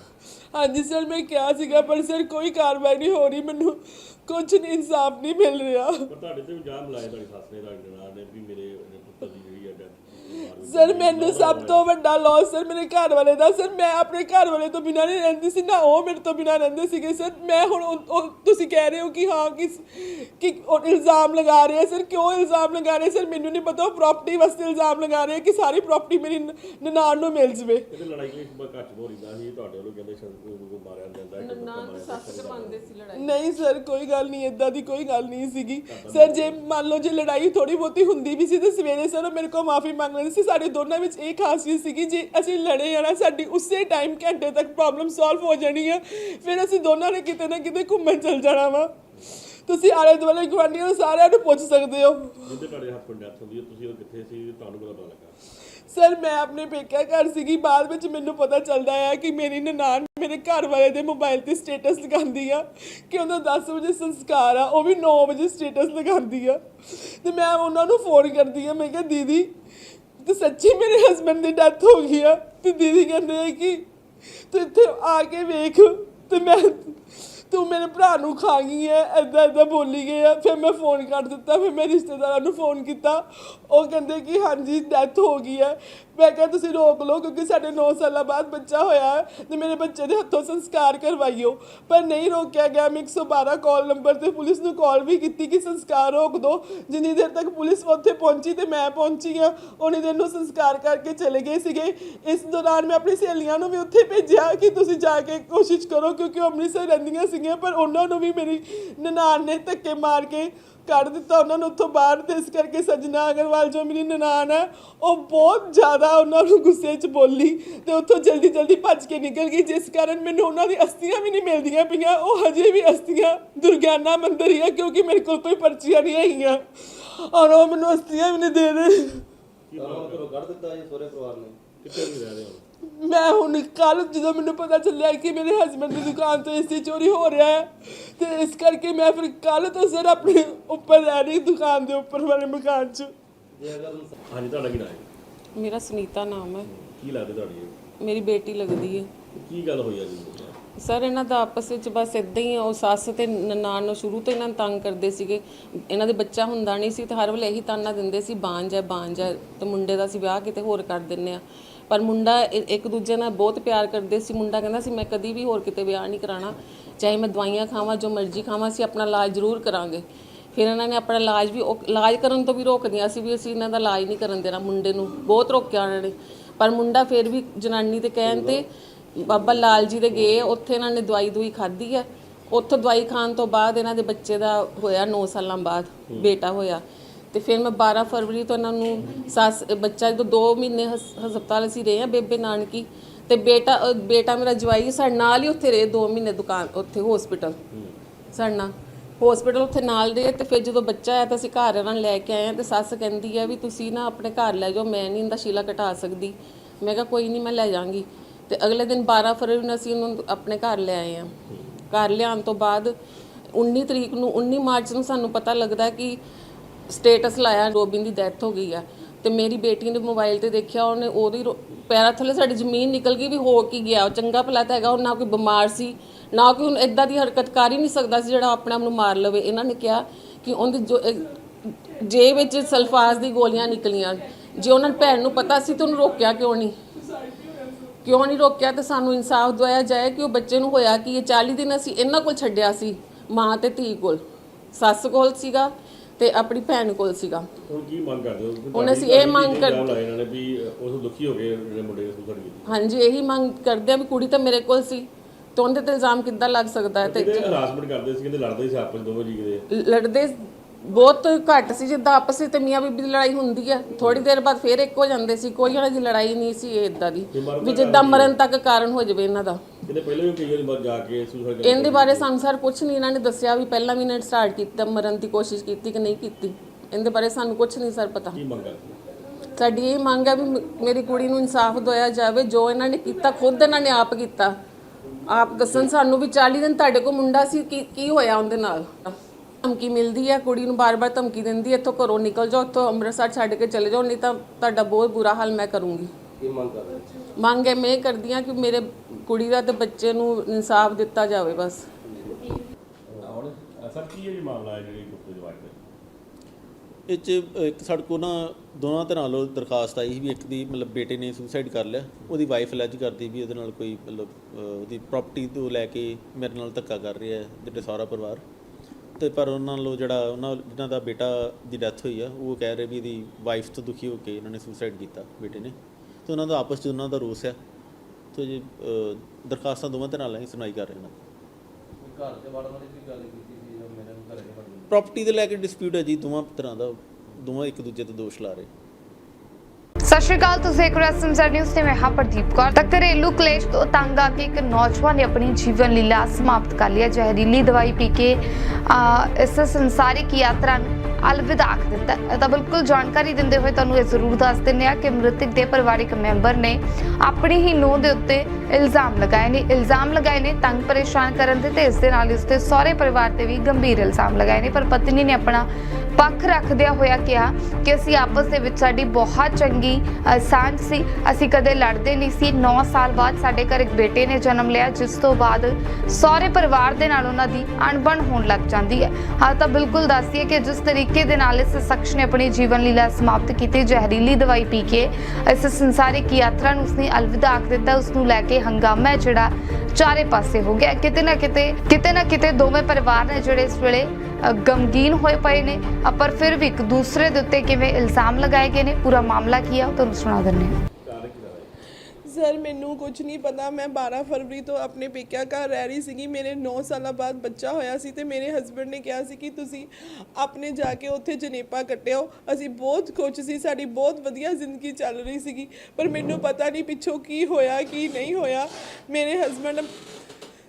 ਹਾਂਜੀ ਸਰ ਮੈਂ ਕਿਹਾ ਸੀਗਾ ਪਰ ਸਰ ਕੋਈ ਕਾਰਵਾਈ ਨਹੀਂ ਹੋ ਰਹੀ। ਮੈਨੂੰ ਕੁਝ ਨਹੀਂ ਇਨਸਾਫ ਨਹੀਂ ਮਿਲ ਰਿਹਾ। ਪਰ ਤੁਹਾਡੇ ਤੇ ਇਲਜ਼ਾਮ ਲਾਏ ਤੁਹਾਡੀ ਸੱਸ ਨੇ ਤੁਹਾਡੇ ਨਾਲ ਨੇ ਵੀ ਮੇਰੇ ਪੁੱਤਰ ਦੀ ਜਿਹੜੀ ਆ ਦਿੱਤੀ। ਸਰ ਮੈਨੂੰ ਸਭ ਤੋਂ ਵੱਡਾ ਲਾਸ ਸਰ ਮੇਰੇ ਘਰ ਵਾਲੇ ਦਾ ਸਰ ਮੈਂ ਆਪਣੇ ਘਰ ਵਾਲੇ ਤੋਂ ਬਿਨਾਂ ਨਹੀਂ ਰਹਿੰਦੀ ਸੀ ਨਾ ਉਹ ਮੇਰੇ ਤੋਂ ਬਿਨਾਂ ਰਹਿੰਦੇ ਸੀਗੇ ਸਰ ਮੈਂ ਹੁਣ ਉਹ- ਉਹ- ਤੁਸੀਂ ਕਹਿ ਰਹੇ ਹੋ ਕਿ ਹਾਂ ਕਿ ਕਿ ਉਹ ਇਲਜ਼ਾਮ ਲਗਾ ਰਹੇ ਆ ਸਰ ਕਿਉਂ ਇਲਜ਼ਾਮ ਲਗਾ ਰਹੇ ਸਰ ਮੈਨੂੰ ਨਹੀਂ ਪਤਾ ਉਹ ਪ੍ਰਾਪਰਟੀ ਵਾਸਤੇ ਇਲਜ਼ਾਮ ਲਗਾ ਰਹੇ ਆ ਕਿ ਸਾਰੀ ਪ੍ਰਾਪਰਟੀ ਮੇਰੀ ਨ- ਨਨਾਣ ਨੂੰ ਮਿਲ ਜਵੇ। ਇਹਦੇ ਲੜਾਈ ਕਲੇਸ਼ ਬਹੁਤ ਘੱਟ ਹੋ ਰਿਹਾ ਸੀ ਤੁਹਾਡੇ ਵੱਲੋਂ ਕਹਿੰਦੇ ਸ਼ੰਕੂ ਨੂੰ ਮਾਰਿਆ ਜਾਂਦਾ ਹੈ ਕਿ ਧੱਕਾ ਮਾਰਿਆ ਜਾਂਦਾ ਨਹੀਂ ਸਰ ਕੋਈ ਗੱਲ ਨਹੀਂ ਇਦਾਂ ਦੀ ਕੋਈ ਗੱਲ ਨਹੀਂ ਸੀਗੀ। ਸਰ ਜੇ ਮੰਨ ਲਓ ਜੇ ਲੜਾਈ ਥੋੜੀ ਬਹੁਤੀ ਹੁੰਦੀ ਵੀ ਸੀ ਤੇ ਸਵੇਰੇ ਸਰ ਉਹ ਮੇਰੇ ਕੋਲ ਮਾਫੀ ਮੰਗ ਲੈਂਦੇ ਸੀ ਸਾਡੇ ਦੋਨਾਂ ਵਿੱਚ ਇਹ ਖਾਸੀਅਤ ਸੀਗੀ ਜੇ ਅਸੀਂ ਲੜੇ ਆ ਨਾ ਸਾਡੀ ਉਸੇ ਟਾਈਮ ਘੰਟੇ ਤੱਕ ਪ੍ਰੋਬਲਮ ਸੋਲਵ ਹੋ ਜਾਣੀ ਆ। ਫਿਰ ਅਸੀਂ ਦੋਨਾਂ ਨੇ ਕਿਤੇ ਨਾ ਕਿਤੇ ਘੁੰਮਣ ਚੱਲ ਜਾਣਾ ਵਾ। ਤੁਸੀਂ ਆਲੇ ਦੁਆਲੇ ਗੁਆਂਢੀਆਂ ਨੂੰ ਸਾਰਿਆਂ ਨੂੰ ਪੁੱਛ ਸਕਦੇ ਹੋ। ਜਿੱਦੇ ਤੁਹਾਡੇ ਹਸਬੰਡ ਡੈਥ ਹੁੰਦੀ ਹੈ ਤੁਸੀਂ ਉਹ ਕਿੱਥੇ ਸੀ ਤੁਹਾਨੂੰ ਕਦੋਂ ਪਤਾ ਲੱਗਾ? ਸਰ ਮੈਂ ਆਪਣੇ ਪੇਕਿਆ ਘਰ ਸੀਗੀ ਬਾਅਦ ਵਿੱਚ ਮੈਨੂੰ ਪਤਾ ਚੱਲਦਾ ਆ ਕਿ ਮੇਰੀ ਨਨਾਣ ਮੇਰੇ ਘਰ ਵਾਲੇ ਦੇ ਮੋਬਾਈਲ ਤੇ ਸਟੇਟਸ ਲਗਾਉਂਦੀ ਆ ਕਿ ਉਹਦਾ 10 ਵਜੇ ਸੰਸਕਾਰ ਆ ਉਹ ਵੀ 9 ਵਜੇ ਸਟੇਟਸ ਲਗਾਉਂਦੀ ਆ। ਤੇ ਮੈਂ ਉਹਨਾਂ ਨੂੰ ਫੋਨ ਕਰਦੀ ਆ ਮੈਂ ਕਿਹਾ ਦੀਦੀ ਤੇ ਸੱਚੀ ਮੇਰੇ ਹਸਬੰਡ ਦੀ ਡੈਥ ਹੋ ਗਈ ਆ ਤੇ ਦੀਦੀ ਕਹਿੰਦੇ ਆ ਕਿ ਤੂੰ ਇੱਥੇ ਆ ਕੇ ਵੇਖ ਤੇ ਮੈਂ, ਤੂੰ ਮੇਰੇ ਭਰਾ ਨੂੰ ਖਾ ਗਈ ਐ ਐਦਾਂ ਐਦਾਂ ਬੋਲੀ ਗਈ ਆ। ਫਿਰ ਮੈਂ ਫੋਨ ਕਰ ਦਿੱਤਾ, ਫਿਰ ਮੈਂ ਰਿਸ਼ਤੇਦਾਰਾਂ ਨੂੰ ਫੋਨ ਕੀਤਾ। ਉਹ ਕਹਿੰਦੇ ਕਿ ਹਾਂਜੀ ਡੈਥ ਹੋ ਗਈ ਹੈ ਮੈਂ ਕਿਹਾ ਤੁਸੀਂ ਰੋਕ ਲਓ ਕਿਉਂਕਿ ਸਾਡੇ 9 ਸਾਲਾਂ ਬਾਅਦ ਬੱਚਾ ਹੋਇਆ ਹੈ ਤੇ ਮੇਰੇ ਬੱਚੇ ਦੇ ਹੱਥੋਂ ਸੰਸਕਾਰ ਕਰਵਾਈਓ। ਪਰ ਨਹੀਂ ਰੋਕਿਆ ਗਿਆ। ਮੈਂ 112 ਕਾਲ ਨੰਬਰ ਤੇ ਪੁਲਿਸ ਨੂੰ ਕਾਲ ਵੀ ਕੀਤੀ ਕਿ ਸੰਸਕਾਰ ਰੋਕ ਦਿਓ ਜਿੰਨੀ ਦੇਰ ਤੱਕ ਪੁਲਿਸ ਉੱਥੇ ਪਹੁੰਚੀ ਤੇ ਮੈਂ ਪਹੁੰਚੀ ਆ ਉਨੀ ਦੇਰ ਨੂੰ ਸੰਸਕਾਰ ਕਰਕੇ ਚਲੇ ਗਏ ਸੀਗੇ। ਇਸ ਦੌਰਾਨ ਮੈਂ ਆਪਣੀ ਸਹੇਲੀਆਂ ਨੂੰ ਵੀ ਉੱਥੇ ਭੇਜਿਆ ਕਿ ਤੁਸੀਂ ਜਾ ਕੇ ਕੋਸ਼ਿਸ਼ ਕਰੋ ਕਿਉਂਕਿ ਉਹ ਅੰਮ੍ਰਿਤਸਰ ਰਹਿੰਦੀਆਂ ਸੀਗੀਆਂ, ਪਰ ਉਹਨਾਂ ਨੂੰ ਵੀ ਮੇਰੀ ਨਨਾਣ ਨੇ ਧੱਕੇ ਮਾਰ ਕੇ ਕੱਢ ਦਿੱਤਾ ਉਹਨਾਂ ਨੂੰ ਉੱਥੋਂ ਬਾਹਰ ਤੇ ਇਸ ਕਰਕੇ ਸਜਣਾ ਅਗਰਵਾਲ ਜੋ ਮੇਰੀ ਨਨਾਣ ਹੈ ਉਹ ਬਹੁਤ ਜ਼ਿਆਦਾ ਉਹਨਾਂ ਨੂੰ ਗੁੱਸੇ 'ਚ ਬੋਲੀ ਤੇ ਉੱਥੋਂ ਜਲਦੀ ਜਲਦੀ ਭੱਜ ਕੇ ਨਿਕਲ ਗਈ ਜਿਸ ਕਾਰਨ ਮੈਨੂੰ ਉਹਨਾਂ ਦੀ ਅਸਥੀਆਂ ਵੀ ਨਹੀਂ ਮਿਲਦੀਆਂ ਪਈਆਂ। ਉਹ ਹਜੇ ਵੀ ਅਸਥੀਆਂ ਦੁਰਗਿਆਨਾ ਮੰਦਿਰ ਹੀ ਹੈ ਕਿਉਂਕਿ ਮੇਰੇ ਕੋਲ ਕੋਈ ਪਰਚੀਆਂ ਨਹੀਂ ਹੈਗੀਆਂ। ਔਰ ਉਹ ਮੈਨੂੰ ਅਸਥੀਆਂ ਵੀ ਨਹੀਂ ਦੇ ਰਹੇ। ਤੁਹਾਨੂੰ ਘਰੋਂ ਕੱਢ ਦਿੱਤਾ ਜੀ ਸਹੁਰੇ ਪਰਿਵਾਰ ਨੇ। ਕਿੱਥੇ ਵੀ ਰਹਿ ਰਹੇ ਹੋ? ਮੈਂ ਹੁਣ ਕੱਲ ਜਦੋਂ ਮੈਨੂੰ ਪਤਾ ਚੱਲਿਆ ਕਿ ਮੇਰੇ ਹਸਬੰਡ ਦੀ ਦੁਕਾਨ ਤੋਂ ਏਸੀ ਚੋਰੀ ਹੋ ਰਿਹਾ ਹੈ ਤੇ ਇਸ ਕਰਕੇ ਮੈਂ ਫਿਰ ਕੱਲ ਤੋਂ ਸਰ ਆਪਣੇ ਉੱਪਰ ਰਹਿ ਰਹੀ ਦੁਕਾਨ ਦੇ ਉੱਪਰ ਵਾਲੇ ਮਕਾਨ 'ਚ। ਜੇ ਅਗਰ ਹਾਂਜੀ ਤੁਹਾਡਾ ਕੀ ਨਾਮ ਹੈ? ਮੇਰਾ ਸੁਨੀਤਾ ਨਾਮ ਹੈ। ਕੀ ਲੱਗਦਾ ਤੁਹਾਡੀ ਇਹ? ਮੇਰੀ ਬੇਟੀ ਲੱਗਦੀ ਹੈ। ਕੀ ਗੱਲ ਹੋਈ ਆ ਜੀ ਸਰ ਇਹਨਾਂ ਦਾ ਆਪਸ ਵਿੱਚ ਬਸ ਇਦਾਂ ਹੀ ਆ, ਉਹ ਸੱਸ ਤੇ ਨਨਾਣ ਨੂੰ ਸ਼ੁਰੂ ਤੋਂ ਇਹਨਾਂ ਨੂੰ ਤੰਗ ਕਰਦੇ ਸੀਗੇ। ਇਹਨਾਂ ਦੇ ਬੱਚਾ ਹੁੰਦਾ ਨਹੀਂ ਸੀ ਤੇ ਹਰ ਵੇਲੇ ਇਹੀ ਤਾਨਾ ਦਿੰਦੇ ਸੀ ਬਾਂਝ ਹੈ ਬਾਂਝ ਹੈ ਤੇ ਮੁੰਡੇ ਦਾ ਸੀ ਵਿਆਹ ਕਿਤੇ ਹੋਰ ਕਰ ਦਿੰਨੇ ਆ ਪਰ ਮੁੰਡਾ ਇ- ਇੱਕ ਦੂਜੇ ਨਾਲ ਬਹੁਤ ਪਿਆਰ ਕਰਦੇ ਸੀ। ਮੁੰਡਾ ਕਹਿੰਦਾ ਸੀ ਮੈਂ ਕਦੀ ਵੀ ਹੋਰ ਕਿਤੇ ਵਿਆਹ ਨਹੀਂ ਕਰਾਣਾ ਚਾਹੇ ਮੈਂ ਦਵਾਈਆਂ ਖਾਵਾਂ ਜੋ ਮਰਜ਼ੀ ਖਾਵਾਂ ਸੀ ਆਪਣਾ ਇਲਾਜ ਜ਼ਰੂਰ ਕਰਾਂਗੇ। ਫਿਰ ਇਹਨਾਂ ਨੇ ਆਪਣਾ ਇਲਾਜ ਵੀ ਉਹ- ਇਲਾਜ ਕਰਨ ਤੋਂ ਵੀ ਰੋਕਦੀਆਂ ਸੀ ਵੀ ਅਸੀਂ ਇਹਨਾਂ ਦਾ ਇਲਾਜ ਨਹੀਂ ਕਰਨ ਦੇਣਾ ਮੁੰਡੇ ਨੂੰ। ਬਹੁਤ ਰੋਕਿਆ ਉਹਨਾਂ ਨੇ। ਪਰ ਮੁੰਡਾ ਫਿਰ ਵੀ ਜਨਾਨੀ ਦੇ ਕਹਿਣ ਤੇ ਬਾਬਾ ਲਾਲ ਜੀ ਦੇ ਗਏ। ਉੱਥੇ ਇਹਨਾਂ ਨੇ ਦਵਾਈ ਦੂਈ ਖਾਧੀ ਹੈ ਉੱਥੋਂ ਦਵਾਈ ਖਾਣ ਤੋਂ ਬਾਅਦ ਇਹਨਾਂ ਦੇ ਬੱਚੇ ਦਾ ਹੋਇਆ 9 ਸਾਲਾਂ ਬਾਅਦ ਬੇਟਾ ਹੋਇਆ। ਤੇ ਫਿਰ ਮੈਂ 12 ਫਰਵਰੀ ਤੋਂ ਇਹਨਾਂ ਨੂੰ ਸੱਸ ਬੱਚਾ ਜਦੋਂ 2 ਮਹੀਨੇ ਹਸ- ਹਸਪਤਾਲ ਅਸੀਂ ਰਹੇ ਆ ਬੇਬੇ ਨਾਨਕੀ। ਤੇ ਬੇਟਾ ਅ, ਬੇਟਾ ਮੇਰਾ ਜਵਾਈ ਸਾਡੇ ਨਾਲ ਹੀ ਉੱਥੇ ਰਹੇ 2 ਮਹੀਨੇ ਦੁਕਾਨ ਉੱਥੇ ਹਸਪੀਟਲ ਸਾਡੇ ਨਾਲ। ਹਸਪੀਟਲ ਉੱਥੇ ਨਾਲ ਰਹੇ ਤੇ ਫਿਰ ਜਦੋਂ ਬੱਚਾ ਆਇਆ ਤਾਂ ਅਸੀਂ ਘਰ ਇਹਨਾਂ ਨੂੰ ਲੈ ਕੇ ਆਏ ਆ ਤੇ ਸੱਸ ਕਹਿੰਦੀ ਆ ਵੀ ਤੁਸੀਂ ਨਾ ਆਪਣੇ ਘਰ ਲੈ ਜਾਓ ਮੈਂ ਨਹੀਂ ਇਹਦਾ ਸ਼ੀਲਾ ਘਟਾ ਸਕਦੀ। ਮੈਂ ਕਿਹਾ ਕੋਈ ਨਹੀਂ ਮੈਂ ਲੈ ਜਾਵਾਂਗੀ। ਤੇ ਅਗਲੇ ਦਿਨ 12 ਫਰਵਰੀ ਨੂੰ ਅਸੀਂ ਉਹਨੂੰ ਆਪਣੇ ਘਰ ਲੈ ਆਏ ਆ ਘਰ ਲਿਆਉਣ ਤੋਂ ਬਾਅਦ 19 ਤਰੀਕ ਨੂੰ 19 ਮਾਰਚ ਨੂੰ ਸਾਨੂੰ ਪਤਾ ਲੱਗਦਾ ਕਿ ਸਟੇਟਸ ਲਾਇਆ, ਰੋਬਿਨ ਦੀ ਡੈਥ ਹੋ ਗਈ ਆ। ਤੇ ਮੇਰੀ ਬੇਟੀ ਨੇ ਮੋਬਾਈਲ ਤੇ ਦੇਖਿਆ, ਉਹਨੇ ਉਹਦੀ ਰੋ- ਪੈਰਾਂ ਥੱਲੇ ਸਾਡੀ ਜ਼ਮੀਨ ਨਿਕਲ ਗਈ ਵੀ ਹੋ ਕੀ ਗਿਆ। ਉਹ ਚੰਗਾ ਭਲਾ ਤਾਂ ਹੈਗਾ, ਉਹ ਨਾ ਕੋਈ ਬਿਮਾਰ ਸੀ, ਨਾ ਕੋਈ ਹੁਣ ਇਦਾਂ ਦੀ ਹਰਕਤ ਕਰ ਹੀ ਨਹੀਂ ਸਕਦਾ ਸੀ ਜਿਹੜਾ ਆਪਣੇ ਆਪ ਨੂੰ ਮਾਰ ਲਵੇ। ਇਹਨਾਂ ਨੇ ਕਿਹਾ ਕਿ ਉਹਦੀ ਜੋ ਇਹ- ਜੇ ਵਿੱਚ ਸਲਫਾਜ਼ ਦੀ ਗੋਲੀਆਂ ਨਿਕਲੀਆਂ। ਜੇ ਉਹਨਾਂ ਨੂੰ ਭੈਣ ਨੂੰ ਪਤਾ ਸੀ ਤਾਂ ਉਹਨੂੰ ਰੋਕਿਆ ਕਿਉਂ ਨਹੀਂ? ਕਿਉਂ ਨਹੀਂ ਰੋਕਿਆ? ਤੇ ਸਾਨੂੰ ਇਨਸਾਫ ਦਵਾਇਆ ਜਾਏ ਕਿ ਉਹ ਬੱਚੇ ਨੂੰ ਹੋਇਆ ਕਿ ਇਹ 40 ਦਿਨ ਅਸੀਂ ਇਹਨਾਂ ਕੋਲ ਛੱਡਿਆ ਸੀ, ਮਾਂ ਤੇ ਧੀ ਕੋਲ। ਸੱਸ ਕੋਲ ਸੀਗਾ। ਤੇ ਆਪਣੀ ਭੈਣ ਕੋਲ ਸੀਗਾ। ਹੁਣ ਕੀ ਮੰਗ ਕਰਦੇ ਹੋ? ਹੁਣ ਅਸੀਂ ਇਹ ਮੰਗ ਕਰ- ਲਾਏ ਇਹਨਾਂ ਨੇ ਵੀ ਉਸ ਦੁਖੀ ਹੋ ਗਏ ਜਿਹੜੇ ਮੁੰਡੇ ਨੇ ਸੁਸਾਈਡ ਕੀਤੀ ਹਾਂਜੀ ਇਹੀ ਮੰਗ ਕਰਦੇ ਆ ਵੀ ਕੁੜੀ ਤਾਂ ਮੇਰੇ ਕੋਲ ਸੀ। ਤੇ ਉਹਦੇ ਤੇ ਇਲਜ਼ਾਮ ਕਿੱਦਾਂ ਲੱਗ ਸਕਦਾ ਹੈ ਤੇ ਕਿਤੇ ਹਰਾਸਮੈਂਟ ਕਰਦੇ ਸੀ ਕਹਿੰਦੇ ਲੜਦੇ ਸੀ ਆਪਸ ਵਿੱਚ ਦੋਵੇਂ ਜੀ ਕਿਤੇ। ਲੜਦੇ ਬਹੁਤ ਘੱਟ ਸੀ ਜਿੱਦਾਂ ਆਪਸ ਵਿੱਚ ਤੇ ਮੀਆਂ ਬੀਬੀ ਦੀ ਲੜਾਈ ਹੁੰਦੀ ਹੈ ਥੋੜੀ ਦੇਰ ਬਾਅਦ ਫੇਰ ਇੱਕ ਹੋ ਜਾਂਦੇ ਸੀ ਕੋਈ ਉਹਨਾਂ ਦੀ ਲੜਾਈ ਨਹੀਂ ਸੀ ਇਹ ਇਦਾਂ ਦੀ। ਵੀ ਜਿੱਦਾਂ ਮਰਨ ਤੱਕ ਕਾਰਨ ਹੋ ਜਾਵੇ ਇਹਨਾਂ ਦਾ। ਕਹਿੰਦੇ ਪਹਿਲੇ ਵੀ ਕਈ ਵਾਰੀ ਬਾਹਰ ਜਾ ਕੇ ਸੁਸਾਈਡ ਇਹਦੇ ਬਾਰੇ ਸਾਨੂੰ ਸਰ ਕੁਝ ਨਹੀਂ ਇਹਨਾਂ ਨੇ ਦੱਸਿਆ ਵੀ ਪਹਿਲਾਂ ਵੀ ਇਹਨਾਂ ਨੇ ਸਟਾਰਟ ਕੀਤਾ ਮਰਨ ਦੀ ਕੋਸ਼ਿਸ਼ ਕੀਤੀ ਕਿ ਨਹੀਂ ਕੀਤੀ। ਇਹਦੇ ਬਾਰੇ ਸਾਨੂੰ ਕੁਝ ਨਹੀਂ ਸਰ ਪਤਾ। ਕੀ ਮੰਗ ਸਾਡੀ ਇਹ ਮੰਗ ਹੈ ਵੀ ਮ- ਮੇਰੀ ਕੁੜੀ ਨੂੰ ਇਨਸਾਫ ਦਿਵਾਇਆ ਜਾਵੇ ਜੋ ਇਹਨਾਂ ਨੇ ਕੀਤਾ ਖੁਦ ਇਹਨਾਂ ਨੇ ਆਪ ਕੀਤਾ। ਆਪ ਦੱਸਣ ਸਾਨੂੰ ਵੀ 40 ਦਿਨ ਤੁਹਾਡੇ ਕੋਲ ਮੁੰਡਾ ਸੀ ਕੀ ਕੀ ਹੋਇਆ ਉਹਦੇ ਨਾਲ? ਧਮਕੀ ਮਿਲਦੀ ਹੈ ਕੁੜੀ ਨੂੰ ਬਾਰ-ਬਾਰ ਧਮਕੀ ਦਿੰਦੀ ਹੈ ਇੱਥੋਂ ਘਰੋਂ ਨਿਕਲ ਜਾਓ ਇੱਥੋਂ ਅੰਮ੍ਰਿਤਸਰ ਛੱਡ ਕੇ ਚਲੇ ਜਾਓ ਨਹੀਂ ਤਾਂ ਤੁਹਾਡਾ ਬਹੁਤ ਬੁਰਾ ਹਾਲ ਮੈਂ ਕਰੂੰਗੀ। ਕੀ ਮੰਗ ਕਰ ਰਹੇ? ਮੰਗ ਹੈ ਮੈਂ ਇਹ ਕਰਦੀ ਹਾਂ ਕਿ ਮੇਰੇ ਕੁੜੀ ਦਾ ਤੇ ਬੱਚੇ ਨੂੰ ਇਨਸਾਫ ਦਿੱਤਾ ਜਾਵੇ ਬਸ। ਹੁਣ ਸਰ ਕੀ ਇਹ ਜੀ ਮਾਮਲਾ ਹੈ ਜਿਹੜੀ ਗੁੱਪਤ ਜਵਾਬ ਦਾ ਇਹ 'ਚ ਇੱਕ ਸਾਡੇ ਕੋਲ ਨਾ ਦੋਨਾਂ ਤਰ੍ਹਾਂ ਵੱਲੋਂ ਦਰਖਾਸਤ ਆਈ ਸੀ ਵੀ ਇੱਕ ਦੀ ਮਤਲਬ ਬੇਟੇ ਨੇ ਸੁਸਾਈਡ ਕਰ ਲਿਆ। ਉਹਦੀ ਵਾਈਫ ਅਲੈਜ ਕਰਦੀ ਵੀ ਉਹਦੇ ਨਾਲ ਕੋਈ ਮਤਲਬ ਉਹਦੀ ਪ੍ਰਾਪਰਟੀ ਤੋਂ ਲੈ ਕੇ ਮੇਰੇ ਨਾਲ ਧੱਕਾ ਕਰ ਰਿਹਾ ਹੈ ਜਿਹੜੇ ਸਾਰਾ ਪਰਿਵਾਰ। ਤੇ ਪਰ ਉਹਨਾਂ ਵੱਲੋਂ ਜਿਹੜਾ ਉਹਨਾਂ ਜਿਨ੍ਹਾਂ ਦਾ ਬੇਟਾ ਦੀ ਡੈਥ ਹੋਈ ਆ ਉਹ ਕਹਿ ਰਹੇ ਵੀ ਇਹਦੀ ਵਾਈਫ ਤੋਂ ਦੁਖੀ ਹੋ ਕੇ ਇਹਨਾਂ ਨੇ ਸੁਸਾਈਡ ਕੀਤਾ ਬੇਟੇ ਨੇ। ਤੇ ਉਹਨਾਂ ਦਾ ਆਪਸ 'ਚ ਉਹਨਾਂ ਦਾ ਰੋਸ ਆ। ਤੇ ਜੀ ਦਰਖਾਸਤਾਂ ਦੋਵਾਂ ਤਰ੍ਹਾਂ ਨਾਲ ਹੀ ਸੁਣਾਈ ਕਰ ਰਹੇ ਨੇ ਘਰ ਤੇ ਵੜਨ ਵਾਲੀ ਵੀ ਗੱਲ ਕੀਤੀ ਸੀ ਜੋ ਮੇਰੇ ਘਰੇ ਨਹੀਂ ਵੜਨੀ ਪ੍ਰਾਪਰਟੀ ਦੇ ਲੈ ਕੇ ਡਿਸਪਿਊਟ ਹੈ ਜੀ ਦੋਵਾਂ ਤਰ੍ਹਾਂ ਦਾ ਦੋਵਾਂ ਇੱਕ ਦੂਜੇ ਤੇ ਦੋਸ਼ ਲਾ ਰਹੇ ਸਤਿ ਸ਼੍ਰੀ ਅਕਾਲ ਤੁਸੀਂ ਦੇਖ ਰਹੇ ਹੋ ਐਸਐਮਜ਼ੈਡ ਨਿਊਜ਼ ਤੇ ਮੈਂ ਹਾਂ ਪ੍ਰਦੀਪ ਕੌਰ। ਤਾਂ ਘਰੇਲੂ ਕਲੇਸ਼ ਤੋਂ ਤੰਗ ਆ ਕੇ ਇੱਕ ਨੌਜਵਾਨ ਨੇ ਆਪਣੀ ਜੀਵਨ ਲੀਲਾ ਸਮਾਪਤ ਕਰ ਲਿਆ ਜ਼ਹਿਰੀਲੀ ਦਵਾਈ ਪੀ ਕੇ ਇਸ ਸੰਸਾਰਿਕ ਯਾਤਰਾ ਨੂੰ ਅਲਵਿਦਾ ਆਖ ਦਿੱਤਾ ਹੈ। ਤਾਂ ਬਿਲਕੁਲ ਜਾਣਕਾਰੀ ਦਿੰਦੇ ਹੋਏ ਤੁਹਾਨੂੰ ਇਹ ਜ਼ਰੂਰ ਦੱਸ ਦਿੰਦੇ ਆ ਕਿ ਮ੍ਰਿਤਕ ਦੇ ਪਰਿਵਾਰਿਕ ਮੈਂਬਰ ਨੇ ਆਪਣੀ ਹੀ ਨੂੰਹ ਦੇ ਉੱਤੇ ਇਲਜ਼ਾਮ ਲਗਾਏ ਨੇ, ਇਲਜ਼ਾਮ ਲਗਾਏ ਨੇ, ਤੰਗ ਪਰੇਸ਼ਾਨ ਕਰਨ ਦੇ ਤੇ ਇਸ ਦੇ ਨਾਲ ਹੀ ਉਸਦੇ ਸਹੁਰੇ ਪਰਿਵਾਰ ਤੇ ਵੀ ਗੰਭੀਰ ਇਲਜ਼ਾਮ ਲਗਾਏ ਨੇ, ਪਰ ਪਤਨੀ ਨੇ ਆਪਣਾ ਪੱਖ ਰੱਖਦਿਆਂ ਹੋਇਆ ਕਿਹਾ ਕਿ ਅਸੀਂ ਆਪਸ ਦੇ ਵਿੱਚ ਸਾਡੀ ਬਹੁਤ ਚੰਗੀ ਸਾਂਝ ਸੀ, ਅਸੀਂ ਕਦੇ ਲੜਦੇ ਨਹੀਂ ਸੀ 9 ਸਾਲ ਬਾਅਦ ਸਾਡੇ ਘਰ ਇੱਕ ਬੇਟੇ ਨੇ ਜਨਮ ਲਿਆ, ਜਿਸ ਤੋਂ ਬਾਅਦ ਸਹੁਰੇ ਪਰਿਵਾਰ ਦੇ ਨਾਲ ਉਹਨਾਂ ਦੀ ਅਣਬਣ ਹੋਣ ਲੱਗ ਜਾਂਦੀ ਹੈ। ਹਾਂ ਤਾਂ ਬਿਲਕੁਲ ਦੱਸਦੀ ਹੈ ਕਿ ਜਿਸ ਤਰੀਕੇ ਦੇ ਨਾਲ ਇਸ ਸ਼ਖਸ ਨੇ ਆਪਣੀ ਜੀਵਨ ਲੀਲਾ ਸਮਾਪਤ ਕੀਤੀ, ਜ਼ਹਿਰੀਲੀ ਦਵਾਈ ਪੀ ਕੇ ਇਸ ਸੰਸਾਰਿਕ ਯਾਤਰਾ ਨੂੰ ਉਸਨੇ ਅਲਵਿਦਾ ਆਖ ਦਿੱਤਾ ਉਸ ਨੂੰ ਲੈ ਕੇ ਹੰਗਾਮਾ ਹੈ ਜਿਹੜਾ ਚਾਰੇ ਪਾਸੇ ਹੋ ਗਿਆ ਕਿਤੇ ਨਾ ਕਿਤੇ ਕਿਤੇ ਨਾ ਕਿਤੇ ਦੋਵੇਂ ਪਰਿਵਾਰ ਨੇ ਜਿਹੜੇ ਇਸ ਵੇਲੇ ਗਮਗੀਨ ਹੋਏ ਪਏ ਨੇ। ਪਰ ਫਿਰ ਵੀ ਇੱਕ ਦੂਸਰੇ ਦੇ ਉੱਤੇ ਕਿਵੇਂ ਇਲਜ਼ਾਮ ਲਗਾਏ ਗਏ ਨੇ, ਪੂਰਾ ਮਾਮਲਾ ਕੀ ਹੈ ਉਹ ਤੁਹਾਨੂੰ ਸੁਣਾ ਦਿੰਦੇ ਹਾਂ। ਸਰ, ਮੈਨੂੰ ਕੁਝ ਨਹੀਂ ਪਤਾ। ਮੈਂ 12 ਫਰਵਰੀ ਤੋਂ ਆਪਣੇ ਪੇਕਿਆਂ ਘਰ ਰਹਿ ਰਹੀ ਸੀਗੀ। ਮੇਰੇ 9 ਸਾਲਾਂ ਬਾਅਦ ਬੱਚਾ ਹੋਇਆ ਸੀ ਤੇ ਮੇਰੇ ਹਸਬੰਡ ਨੇ ਕਿਹਾ ਸੀ ਕਿ ਤੁਸੀਂ ਆਪਣੇ ਜਾ ਕੇ ਉੱਥੇ ਜਨੇਪਾ ਕੱਟਿਓ। ਅਸੀਂ ਬਹੁਤ ਖੁਸ਼ ਸੀ। ਸਾਡੀ ਬਹੁਤ ਵਧੀਆ ਜ਼ਿੰਦਗੀ ਚੱਲ ਰਹੀ ਸੀਗੀ। ਪਰ ਮੈਨੂੰ ਪਤਾ ਨਹੀਂ ਪਿੱਛੋਂ ਕੀ ਹੋਇਆ, ਕੀ ਨਹੀਂ ਹੋਇਆ। ਮੇਰੇ ਹਸਬੰਡ